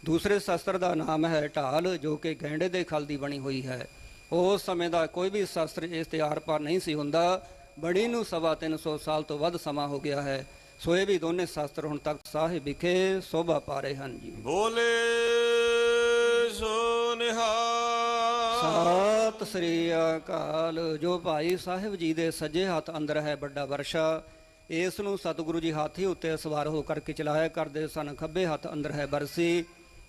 ਦੂਸਰੇ ਸ਼ਸਤਰ ਦਾ ਨਾਮ ਹੈ ਢਾਲ ਜੋ ਕਿ ਗੈਂਡੇ ਦੇ ਖਲ ਦੀ ਬਣੀ ਹੋਈ ਹੈ। ਉਸ ਸਮੇਂ ਦਾ ਕੋਈ ਵੀ ਸ਼ਸਤਰ ਇਸ ਤਿਆਰ ਪਰ ਨਹੀਂ ਸੀ ਹੁੰਦਾ। ਬੜੀ ਨੂੰ ਸਵਾ 300 ਸਾਲ ਤੋਂ ਵੱਧ ਸਮਾਂ ਹੋ ਗਿਆ ਹੈ। ਸੋ ਇਹ ਵੀ ਦੋਨੇ ਸ਼ਸਤਰ ਹੁਣ ਤੱਕ ਸਾਹਿਬ ਵਿਖੇ ਸੋਭਾ ਪਾ ਰਹੇ ਹਨ ਜੀ। ਬੋਲੇ ਸੋ ਨਿਹਾਲ। ਸਤਿ ਸ੍ਰੀ ਅਕਾਲ। ਜੋ ਭਾਈ ਸਾਹਿਬ ਜੀ ਦੇ ਸੱਜੇ ਹੱਥ ਅੰਦਰ ਹੈ ਵੱਡਾ ਵਰਸ਼ਾ ਇਸ ਨੂੰ ਸਤਿਗੁਰੂ ਜੀ ਹਾਥੀ ਉੱਤੇ ਸਵਾਰ ਹੋ ਕਰਕੇ ਚਲਾਇਆ, ਕਰਦੇ ਸਨ ਖੱਬੇ ਹੱਥ ਅੰਦਰ ਹੈ ਬਰਸੀ।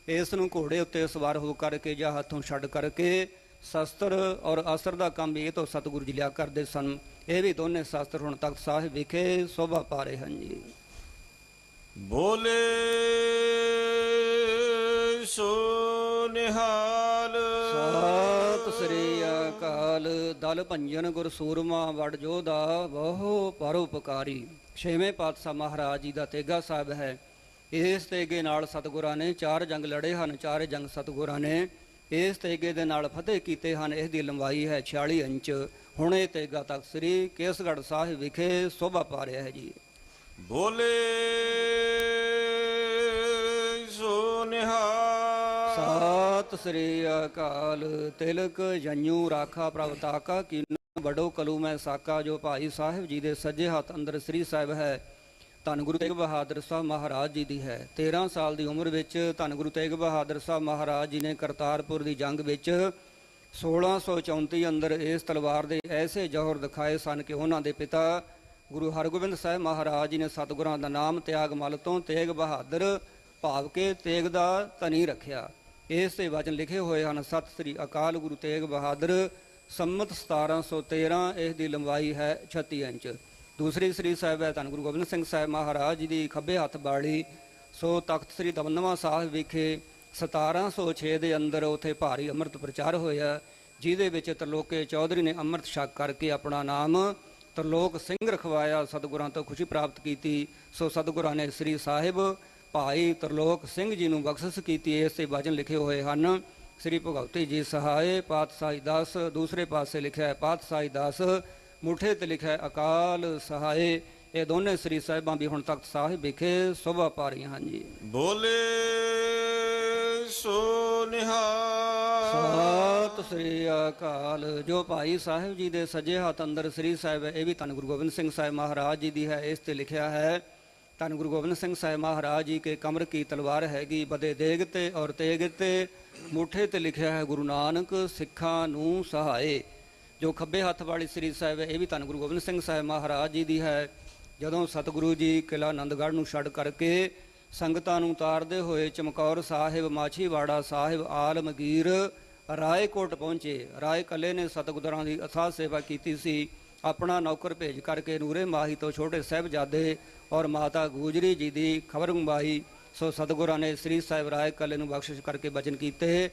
ਇਸ ਨੂੰ ਘੋੜੇ ਉੱਤੇ ਸਵਾਰ ਹੋ ਕਰਕੇ ਜਾਂ ਹੱਥੋਂ ਛੱਡ ਕਰਕੇ ਸ਼ਸਤਰ ਔਰ ਅਸਰ ਦਾ ਕੰਮ ਵੀ ਇਹ ਤੋਂ ਸਤਿਗੁਰੂ ਜੀ ਲਿਆ ਕਰਦੇ ਸਨ। ਇਹ ਵੀ ਦੋਨੇ ਸ਼ਸਤਰ ਹੁਣ ਤੱਕ ਸਾਹਿਬ ਵਿਖੇ ਸੋਭਾ ਪਾ ਰਹੇ ਹਨ ਜੀ। ਬੋਲੇ ਸੋ ਨਿਹਾਲ ਅਕਾਲ ਦਲ ਭੰਜਨ ਗੁਰ ਸੂਰਮਾ ਵਡ ਜੋਧਾ ਬਹੁ ਪਰਉਪਕਾਰੀ ਛੇਵੇਂ ਪਾਤਸ਼ਾਹ ਮਹਾਰਾਜ ਜੀ ਦਾ ਤੇਗਾ ਸਾਹਿਬ ਹੈ। ਇਸ ਤੇਗੇ ਨਾਲ ਸਤਿਗੁਰਾਂ ਨੇ ਚਾਰ ਜੰਗ ਲੜੇ ਹਨ, ਚਾਰੇ ਜੰਗ ਸਤਿਗੁਰਾਂ ਨੇ ਇਸ ਤੇਗੇ ਦੇ ਨਾਲ ਫਤਿਹ ਕੀਤੇ ਹਨ। ਇਸ ਦੀ ਲੰਬਾਈ ਹੈ 46 ਇੰਚ। ਹੁਣ ਇਹ ਤੇਗਾ ਤੱਕ ਸ੍ਰੀ ਕੇਸਗੜ੍ਹ ਸਾਹਿਬ ਵਿਖੇ ਸ਼ੋਭਾ ਪਾ ਰਿਹਾ ਹੈ ਜੀ। ਬੋਲੇ ਸੋ ਨਿਹਾਲ ਸਤਿ ਸ੍ਰੀ ਅਕਾਲ। ਤਿਲਕ ਜੰਨੂ ਰਾਖਾ ਪ੍ਰਭ ਤਾਕਾ ਕੀਨੂ ਬੜੋ ਕਲੂ ਮੈਂ ਸਾਕਾ, ਜੋ ਭਾਈ ਸਾਹਿਬ ਜੀ ਦੇ ਸੱਜੇ ਹੱਥ ਅੰਦਰ ਸ੍ਰੀ ਸਾਹਿਬ ਹੈ, ਧੰਨ ਗੁਰੂ ਤੇਗ ਬਹਾਦਰ ਸਾਹਿਬ ਮਹਾਰਾਜ ਜੀ ਦੀ ਹੈ। 13 ਸਾਲ ਦੀ ਉਮਰ ਵਿੱਚ ਧੰਨ ਗੁਰੂ ਤੇਗ ਬਹਾਦਰ ਸਾਹਿਬ ਮਹਾਰਾਜ ਜੀ ਨੇ ਕਰਤਾਰਪੁਰ ਦੀ ਜੰਗ ਵਿੱਚ 1634 ਅੰਦਰ ਇਸ ਤਲਵਾਰ ਦੇ ਐਸੇ ਜੋਹਰ ਦਿਖਾਏ ਸਨ ਕਿ ਉਹਨਾਂ ਦੇ ਪਿਤਾ ਗੁਰੂ ਹਰਗੋਬਿੰਦ ਸਾਹਿਬ ਮਹਾਰਾਜ ਜੀ ਨੇ ਸਤਿਗੁਰਾਂ ਦਾ ਨਾਮ ਤਿਆਗ ਮਲ ਤੋਂ ਤੇਗ ਬਹਾਦਰ ਭਾਵ ਕੇ ਤੇਗ ਦਾ ਧਨੀ ਰੱਖਿਆ। ਇਸ ਤੇ ਵਚਨ ਲਿਖੇ ਹੋਏ ਹਨ, ਸਤਿ ਸ੍ਰੀ ਅਕਾਲ ਗੁਰੂ ਤੇਗ ਬਹਾਦਰ, ਸੰਮਤ 1713 ਇਸ ਦੀ ਲੰਬਾਈ ਹੈ 36 ਇੰਚ। ਦੂਸਰੀ ਸ੍ਰੀ ਸਾਹਿਬ ਹੈ ਧੰਨ ਗੁਰੂ ਗੋਬਿੰਦ ਸਿੰਘ ਸਾਹਿਬ ਮਹਾਰਾਜ ਜੀ ਦੀ ਖੱਬੇ ਹੱਥ ਬਾੜੀ ਸੋ ਤਖਤ ਸ੍ਰੀ ਦਮਦਮਾ ਸਾਹਿਬ ਵਿਖੇ 1706 ਦੇ ਅੰਦਰ ਉਥੇ ਭਾਰੀ ਅੰਮ੍ਰਿਤ ਪ੍ਰਚਾਰ ਹੋਇਆ, ਜਿਹਦੇ ਵਿੱਚ ਤਰਲੋਕੇ ਚੌਧਰੀ ਨੇ ਅੰਮ੍ਰਿਤ ਛਕ ਕਰਕੇ ਆਪਣਾ ਨਾਮ ਤਰਲੋਕ ਸਿੰਘ ਰਖਵਾਇਆ, ਸਤਿਗੁਰਾਂ ਤੋਂ ਖੁਸ਼ੀ ਪ੍ਰਾਪਤ ਕੀਤੀ। ਸੋ ਸਤਿਗੁਰਾਂ ਨੇ ਸ੍ਰੀ ਸਾਹਿਬ ਭਾਈ ਤਰਲੋਕ ਸਿੰਘ ਜੀ ਨੂੰ ਬਖਸ਼ਿਸ਼ ਕੀਤੀ ਇਸ ਤੇ ਵਚਨ ਲਿਖੇ ਹੋਏ ਹਨ। ਸ੍ਰੀ ਭਗਵਤੀ ਜੀ ਸਹਾਏ ਪਾਤਸ਼ਾਹੀ ਦਾਸ ਦੂਸਰੇ ਪਾਸੇ ਲਿਖਿਆ ਹੈ ਪਾਤਸ਼ਾਹੀ ਦਾਸ ਮੁਠੇ ਤੇ ਲਿਖਿਆ ਹੈ ਅਕਾਲ ਸਹਾਏ। ਇਹ ਦੋਨੇ ਸ੍ਰੀ ਸਾਹਿਬਾਂ ਵੀ ਹੁਣ ਤੱਕ ਸਾਹਿਬ ਵਿਖੇ ਸ਼ੋਭਾ ਪਾ ਰਹੀਆਂ ਹਨ ਜੀ। ਬੋਲੇ ਸੋ ਨਿਹਾਲ। ਸਤਿ ਸ੍ਰੀ ਅਕਾਲ। ਜੋ ਭਾਈ ਸਾਹਿਬ ਜੀ ਦੇ ਸੱਜੇ ਹੱਥ ਅੰਦਰ ਸ੍ਰੀ ਸਾਹਿਬ ਇਹ ਵੀ ਧੰਨ ਗੁਰੂ ਗੋਬਿੰਦ ਸਿੰਘ ਸਾਹਿਬ ਮਹਾਰਾਜ ਜੀ ਦੀ ਹੈ ਇਸ ਤੇ ਲਿਖਿਆ ਹੈ ਧੰਨ ਗੁਰੂ ਗੋਬਿੰਦ ਸਿੰਘ ਸਾਹਿਬ ਮਹਾਰਾਜ ਜੀ ਕੇ ਕਮਰ ਕੀ ਤਲਵਾਰ ਹੈਗੀ, ਬਦੇ ਦੇਗ ਤੇ ਔਰ ਤੇਗ ਤੇ, ਮੁਠੇ ਤੇ ਲਿਖਿਆ ਹੈ ਗੁਰੂ ਨਾਨਕ ਸਿੱਖਾਂ ਨੂੰ ਸਹਾਏ। ਜੋ ਖੱਬੇ ਹੱਥ ਵਾਲੀ ਸ੍ਰੀ ਸਾਹਿਬ ਇਹ ਵੀ ਧੰਨ ਗੁਰੂ ਗੋਬਿੰਦ ਸਿੰਘ ਸਾਹਿਬ ਮਹਾਰਾਜ ਜੀ ਦੀ ਹੈ। ਜਦੋਂ ਸਤਿਗੁਰੂ ਜੀ ਕਿਲਾ ਆਨੰਦਗੜ੍ਹ ਨੂੰ ਛੱਡ ਕਰਕੇ ਸੰਗਤਾਂ ਨੂੰ ਉਤਾਰਦੇ ਹੋਏ ਚਮਕੌਰ ਸਾਹਿਬ, ਮਾਛੀਵਾੜਾ ਸਾਹਿਬ, ਆਲਮਗੀਰ ਰਾਏਕੋਟ ਪਹੁੰਚੇ। ਰਾਏ ਕੱਲੇ ਨੇ ਸਤਿਗੁਰਾਂ ਦੀ ਅਥਾਹ ਸੇਵਾ ਕੀਤੀ ਸੀ। ਆਪਣਾ ਨੌਕਰ ਭੇਜ ਕਰਕੇ ਨੂਰੇ ਮਾਹੀ ਤੋਂ ਛੋਟੇ ਸਾਹਿਬਜ਼ਾਦੇ ਔਰ ਮਾਤਾ ਗੂਜਰੀ ਜੀ ਦੀ ਖਬਰ ਮੰਗਵਾਈ ਸੋ ਸਤਿਗੁਰਾਂ ਨੇ ਸ੍ਰੀ ਸਾਹਿਬ ਰਾਏ ਕੱਲੇ ਨੂੰ ਬਖਸ਼ਿਸ਼ ਕਰਕੇ ਬਚਨ ਕੀਤੇ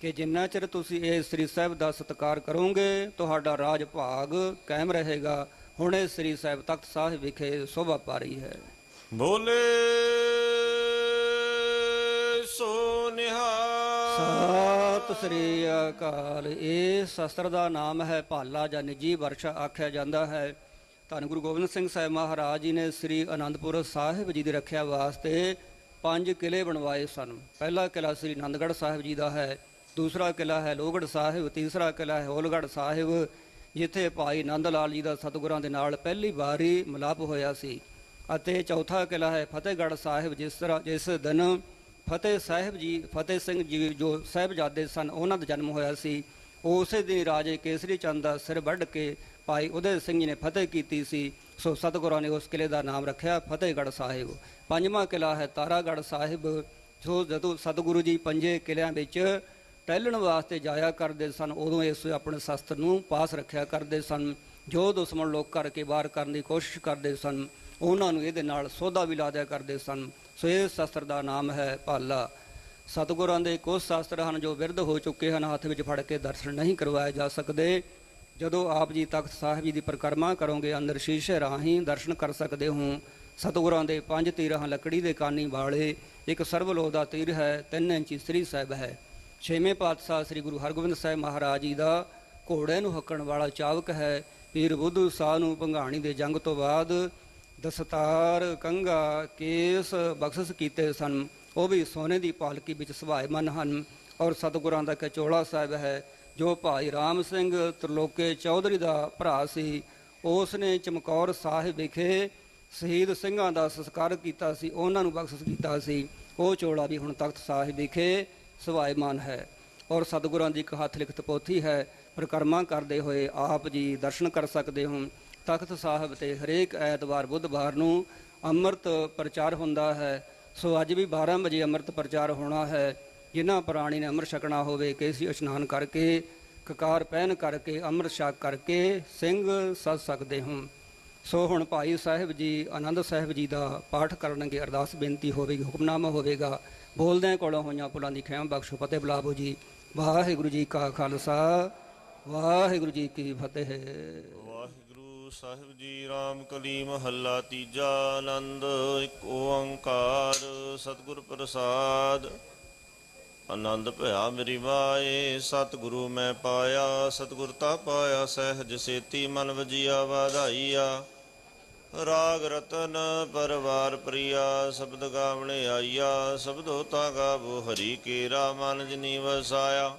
ਕਿ ਜਿੰਨਾ ਚਿਰ ਤੁਸੀਂ ਇਹ ਸ੍ਰੀ ਸਾਹਿਬ ਦਾ ਸਤਿਕਾਰ ਕਰੋਗੇ, ਤੁਹਾਡਾ ਰਾਜ ਭਾਗ ਕਾਇਮ ਰਹੇਗਾ। ਹੁਣ ਇਹ ਸ੍ਰੀ ਸਾਹਿਬ ਤਖਤ ਸਾਹਿਬ ਵਿਖੇ ਸ਼ੋਭਾ ਪਾ ਰਹੀ ਹੈ। ਬੋਲੇ ਸੋ ਨਿਹਾਲ ਸਤਿ ਸ੍ਰੀ ਅਕਾਲ। ਇਹ ਸ਼ਸਤਰ ਦਾ ਨਾਮ ਹੈ ਭਾਲਾ ਜਾਂ ਨਿੱਜੀ ਵਰਸ਼ਾ ਆਖਿਆ ਜਾਂਦਾ ਹੈ। ਧੰਨ ਗੁਰੂ ਗੋਬਿੰਦ ਸਿੰਘ ਸਾਹਿਬ ਮਹਾਰਾਜ ਜੀ ਨੇ ਸ੍ਰੀ ਅਨੰਦਪੁਰ ਸਾਹਿਬ ਜੀ ਦੀ ਰੱਖਿਆ ਵਾਸਤੇ ਪੰਜ ਕਿਲੇ ਬਣਵਾਏ ਸਨ। ਪਹਿਲਾ ਕਿਲਾ ਸ੍ਰੀ ਅਨੰਦਗੜ੍ਹ ਸਾਹਿਬ ਜੀ ਦਾ ਹੈ, ਦੂਸਰਾ ਕਿਲਾ ਹੈ ਲੋਹਗੜ੍ਹ ਸਾਹਿਬ, ਤੀਸਰਾ ਕਿਲਾ ਹੈ ਹੋਲਗੜ੍ਹ ਸਾਹਿਬ, ਜਿੱਥੇ ਭਾਈ ਨੰਦ ਲਾਲ ਜੀ ਦਾ ਸਤਿਗੁਰਾਂ ਦੇ ਨਾਲ ਪਹਿਲੀ ਵਾਰੀ ਮਿਲਾਪ ਹੋਇਆ ਸੀ। ਅਤੇ ਚੌਥਾ ਕਿਲਾ ਹੈ ਫਤਿਹਗੜ੍ਹ ਸਾਹਿਬ, ਜਿਸ ਤਰ੍ਹਾਂ ਜਿਸ ਦਿਨ ਫਤਿਹ ਸਾਹਿਬ ਜੀ, ਫਤਿਹ ਸਿੰਘ ਜੀ ਜੋ ਸਾਹਿਬਜ਼ਾਦੇ ਸਨ, ਉਹਨਾਂ ਦਾ ਜਨਮ ਹੋਇਆ ਸੀ। ਉਸੇ ਦਿਨ ਰਾਜੇ ਕੇਸਰੀ ਚੰਦ ਦਾ ਸਿਰ ਵੱਢ ਕੇ ਭਾਈ ਉਦੈ ਸਿੰਘ ਜੀ ਨੇ ਫਤਿਹ ਕੀਤੀ ਸੀ। ਸੋ ਸਤਿਗੁਰਾਂ ਨੇ ਉਸ ਕਿਲੇ ਦਾ ਨਾਮ ਰੱਖਿਆ ਫਤਿਹਗੜ੍ਹ ਸਾਹਿਬ। ਪੰਜਵਾਂ ਕਿਲਾ ਹੈ ਤਾਰਾਗੜ੍ਹ ਸਾਹਿਬ। ਜੋ ਜਦੋਂ ਸਤਿਗੁਰੂ ਜੀ ਪੰਜੇ ਕਿਲਿਆਂ ਵਿੱਚ ਟਹਿਲਣ ਵਾਸਤੇ ਜਾਇਆ ਕਰਦੇ ਸਨ, ਉਦੋਂ ਇਸ ਆਪਣੇ ਸ਼ਸਤਰ ਨੂੰ ਪਾਸ ਰੱਖਿਆ ਕਰਦੇ ਸਨ। ਜੋ ਦੁਸ਼ਮਣ ਲੋਕ ਕਰਕੇ ਬਾਹਰ ਕਰਨ ਦੀ ਕੋਸ਼ਿਸ਼ ਕਰਦੇ ਸਨ ਉਹਨਾਂ ਨੂੰ ਇਹਦੇ ਨਾਲ ਸੋਧਾ ਵੀ ਲਾਦਿਆ ਕਰਦੇ ਸਨ। ਸੋ ਇਹ ਸ਼ਸਤਰ ਦਾ ਨਾਮ ਹੈ ਪਾਲਾ। ਸਤਿਗੁਰਾਂ ਦੇ ਕੁਝ ਸ਼ਾਸਤਰ ਹਨ ਜੋ ਵਿਰਧ ਹੋ ਚੁੱਕੇ ਹਨ, ਹੱਥ ਵਿੱਚ ਫੜ ਕੇ ਦਰਸ਼ਨ ਨਹੀਂ ਕਰਵਾਏ ਜਾ ਸਕਦੇ। ਜਦੋਂ ਆਪ ਜੀ ਤਖਤ ਸਾਹਿਬ ਜੀ ਦੀ ਪਰਿਕਰਮਾ ਕਰੋਗੇ, ਅੰਦਰ ਸ਼ੀਸ਼ੇ ਰਾਹੀਂ ਦਰਸ਼ਨ ਕਰ ਸਕਦੇ ਹੋ। ਸਤਿਗੁਰਾਂ ਦੇ ਪੰਜ ਤੀਰਾਂ ਲੱਕੜੀ ਦੇ ਕਾਨੀ ਵਾਲੇ ਇੱਕ ਸਰਬਲੋਹ ਦਾ ਤੀਰ ਹੈ 3 ਇੰਚੀ ਸ੍ਰੀ ਸਾਹਿਬ ਹੈ। ਛੇਵੇਂ ਪਾਤਸ਼ਾਹ ਸ੍ਰੀ ਗੁਰੂ ਹਰਗੋਬਿੰਦ ਸਾਹਿਬ ਮਹਾਰਾਜ ਜੀ ਦਾ ਘੋੜੇ ਨੂੰ ਹੱਕਣ ਵਾਲਾ ਚਾਵਕ ਹੈ। ਪੀਰ ਬੁੱਧੂ ਸਾਹ ਨੂੰ ਭੰਗਾਣੀ ਦੇ ਜੰਗ ਤੋਂ ਬਾਅਦ ਦਸਤਾਰ ਕੰਗਾ ਕੇਸ ਬਖਸ਼ਿਸ਼ ਕੀਤੇ ਸਨ। ਉਹ ਵੀ ਸੋਨੇ ਦੀ ਪਾਲਕੀ ਵਿੱਚ ਸੁਭਾਇਮਨ ਹਨ ਔਰ ਸਤਿਗੁਰਾਂ ਦਾ ਕਚੋਲਾ ਸਾਹਿਬ ਹੈ। ਜੋ ਭਾਈ ਰਾਮ ਸਿੰਘ ਤ੍ਰਿਲੋਕੇ ਚੌਧਰੀ ਦਾ ਭਰਾ ਸੀ ਉਸ ਨੇ ਚਮਕੌਰ ਸਾਹਿਬ ਵਿਖੇ ਸ਼ਹੀਦ ਸਿੰਘਾਂ ਦਾ ਸੰਸਕਾਰ ਕੀਤਾ ਸੀ, ਉਹਨਾਂ ਨੂੰ ਬਖਸ਼ਿਸ਼ ਕੀਤਾ ਸੀ। ਉਹ ਚੋਲਾ ਵੀ ਹੁਣ ਤਖਤ ਸਾਹਿਬ ਵਿਖੇ ਸੁਭਾਇਮਾਨ ਹੈ ਔਰ ਸਤਿਗੁਰਾਂ ਦੀ ਇੱਕ ਹੱਥ ਲਿਖਤ ਪੋਥੀ ਹੈ, ਪ੍ਰਕਰਮਾ ਕਰਦੇ ਹੋਏ ਆਪ ਜੀ ਦਰਸ਼ਨ ਕਰ ਸਕਦੇ ਹੋ ਤਖਤ ਸਾਹਿਬ ਤੇ ਹਰੇਕ ਐਤਵਾਰ, ਬੁੱਧਵਾਰ ਨੂੰ ਅੰਮ੍ਰਿਤ ਪ੍ਰਚਾਰ ਹੁੰਦਾ ਹੈ। ਸੋ ਅੱਜ ਵੀ 12 ਵਜੇ ਅੰਮ੍ਰਿਤ ਪ੍ਰਚਾਰ ਹੋਣਾ ਹੈ। ਜਿਨ੍ਹਾਂ ਪ੍ਰਾਣੀ ਨੇ ਅੰਮ੍ਰਿਤ ਛਕਣਾ ਹੋਵੇ, ਕੇਸੀ ਇਸ਼ਨਾਨ ਕਰਕੇ, ਕਕਾਰ ਪਹਿਨ ਕਰਕੇ, ਅੰਮ੍ਰਿਤ ਛਕ ਕਰਕੇ ਸਿੰਘ ਸੱਜ ਸਕਦੇ ਹੋ। ਸੋ ਹੁਣ ਭਾਈ ਸਾਹਿਬ ਜੀ, ਆਨੰਦ ਸਾਹਿਬ ਜੀ ਦਾ ਪਾਠ ਕਰਨਗੇ। ਅਰਦਾਸ ਬੇਨਤੀ ਹੋਵੇਗੀ, ਹੁਕਮਨਾਮਾ ਹੋਵੇਗਾ। ਬੋਲਦਿਆਂ ਕੋਲੋਂ ਹੋਈਆਂ ਪੁਲਾਂ ਦੀ ਖੈਮ ਬਖਸ਼ੋ, ਫਤਿਹ ਬੁਲਾਵੋ ਜੀ। ਵਾਹਿਗੁਰੂ ਜੀ ਕਾ ਖਾਲਸਾ, ਵਾਹਿਗੁਰੂ ਜੀ ਕੀ ਫਤਿਹ। ਸਾਹਿਬ ਜੀ ਰਾਮ ਕਲੀ ਮਹੱਲਾ ਤੀਜਾ ਆਨੰਦ, ਇੱਕ ਓੰਕਾਰ ਸਤਿਗੁਰ ਪ੍ਰਸਾਦ। ਆਨੰਦ ਭਇਆ ਮੇਰੀ ਮਾਏ, ਸਤਿਗੁਰੂ ਮੈਂ ਪਾਇਆ, ਸਤਿਗੁਰ ਤਾ ਪਾਇਆ, ਸਹਿਜ ਸੇਤੀ ਮਨ ਵਜੀਆ, ਵਾਧਾਈਆ। ਰਾਗ ਰਤਨ ਪਰਵਾਰ ਪ੍ਰਿਆ, ਸ਼ਬਦ ਗਾਵਣੇ ਆਈਆ, ਸ਼ਬਦੋ ਤਾ ਗਾਵੋ ਹਰੀ ਕੇਰਾ, ਮਨ ਜਨੀ ਵਸਾਇਆ।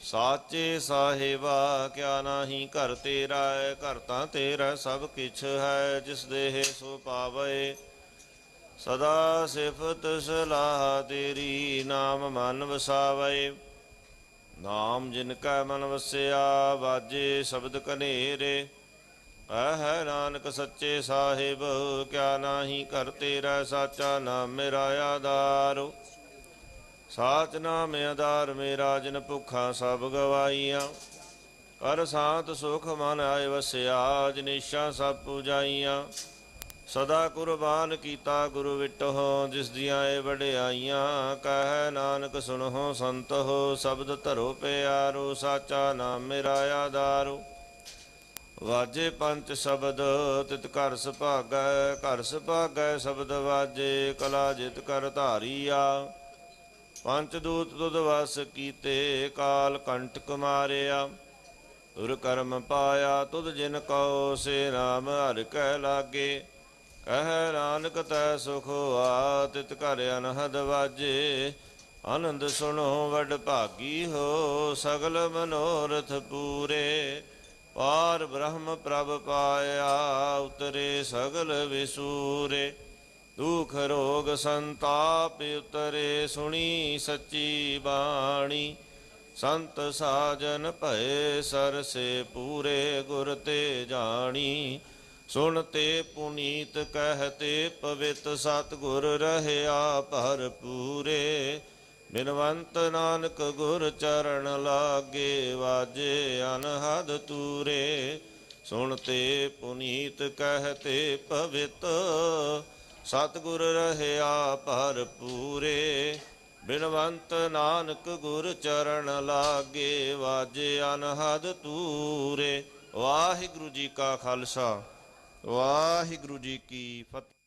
ਸਾਚੇ ਸਾਹਿਬਾ, ਕਿਆ ਨਾਹੀ ਘਰ ਤੇਰਾ ਹੈ, ਘਰ ਤਾਂ ਤੇਰਾ ਸਭ ਕਿਛ ਹੈ, ਜਿਸ ਦੇਹ ਸੋ ਪਾਵੇ। ਸਦਾ ਸਿਫਤ ਸਲਾਹ ਤੇਰੀ, ਨਾਮ ਮਨ ਵਸਾਵੇ। ਨਾਮ ਜਿਨ ਕੈ ਮਨ ਵਸਿਆ, ਵਾਜੇ ਸ਼ਬਦ ਕਨੇਰੇ ਹੈ ਨਾਨਕ ਸੱਚੇ ਸਾਹਿਬ, ਕਿਆ ਨਾਹੀ ਘਰ ਤੇਰਾ ਸਾਚਾ ਨਾਮ ਮੇਰਾ ਆਧਾਰੋ। ਸਾਚ ਨਾਮ ਆਧਾਰ ਮੇਰਾ ਜਨ ਭੁੱਖਾ ਸਭ ਗਵਾਈਆਂ ਕਰ ਸਾਤ ਸੁਖ ਮਨ ਆਏ ਵਸਿਆ, ਜਿਨੇਸ਼ਾ ਸਭ ਪੂਜਾਈਆਂ। ਸਦਾ ਕੁਰਬਾਨ ਕੀਤਾ ਗੁਰੂ ਵਿਟੋ ਜਿਸ ਦੀਆਂ ਏ ਵਡਿਆਈਆਂ। ਕਹਿ ਨਾਨਕ ਸੁਣੋ ਸੰਤੋ ਸ਼ਬਦ ਧਰੋ ਪਿਆਰੋ, ਸਾਚਾ ਨਾਮ ਮੇਰਾ ਆਧਾਰੋ। ਵਾਜੇ ਪੰਚ ਸ਼ਬਦ, ਤਿਤ ਘਰ ਸੁਭਾਗੈ ਘਰ ਸੁਭਾਗੈ ਸ਼ਬਦ ਵਾਜੇ, ਕਲਾ ਜਿਤ ਕਰ ਧਾਰੀਆ। ਪੰਚ ਦੂਤ ਤੁਧ ਵਸ ਕੀਤੇ, ਕਾਲ ਕੰਟਕ ਮਾਰਿਆ ਤੁਰ ਕਰਮ ਪਾਇਆ ਤੁਧ ਜਿਨ ਕਉ, ਸੇ ਨਾਮ ਹਰਿ ਕਹਿ ਲਾਗੇ। ਕਹਿ ਨਾਨਕ ਤੈ ਸੁਖ ਹੋਆ, ਤਿਤ ਘਰ ਅਨਹਦ ਵਾਜੇ। ਆਨੰਦ ਸੁਣੋ, ਵਡ ਭਾਗੀ ਹੋ, ਸਗਲ ਮਨੋਰਥ ਪੂਰੇ। ਪਾਰ ਬ੍ਰਹਮ ਪ੍ਰਭ ਪਾਇਆ, ਉਤਰੇ ਸਗਲ ਵਿਸੂਰੇ। ਦੁਖ ਰੋਗ ਸੰਤਾਪ ਉਤਰੇ ਸੁਣੀ ਸੱਚੀ ਬਾਣੀ। ਸੰਤ ਸਾਜਨ ਭਏ ਸਰਸੇ ਪੂਰੇ ਗੁਰ ਤੇ ਜਾਣੀ। ਸੁਣ ਤੇ ਪੁਨੀਤ ਕਹਤੇ ਪਵਿੱਤ ਸਤਿਗੁਰ ਰਹਿਆ ਭਰਪੂਰੇ ਬਿਨਵੰਤ ਨਾਨਕ ਗੁਰ ਚਰਨ ਲਾਗੇ ਵਾਜੇ ਅਨਹਦ ਤੂਰੇ। ਸੁਣ ਤੇ ਪੁਨੀਤ ਕਹਤੇ ਪਵਿੱਤ ਸਤਿਗੁਰ ਰਹਿਆ ਭਰਪੂਰੇ ਬਿਨਵੰਤ ਨਾਨਕ ਗੁਰ ਚਰਨ ਲਾਗੇ, ਵਾਜੇ ਅਨਹਦ ਤੂਰੇ ਵਾਹਿਗੁਰੂ ਜੀ ਕਾ ਖਾਲਸਾ, ਵਾਹਿਗੁਰੂ ਜੀ ਕੀ ਫਤਿਹ।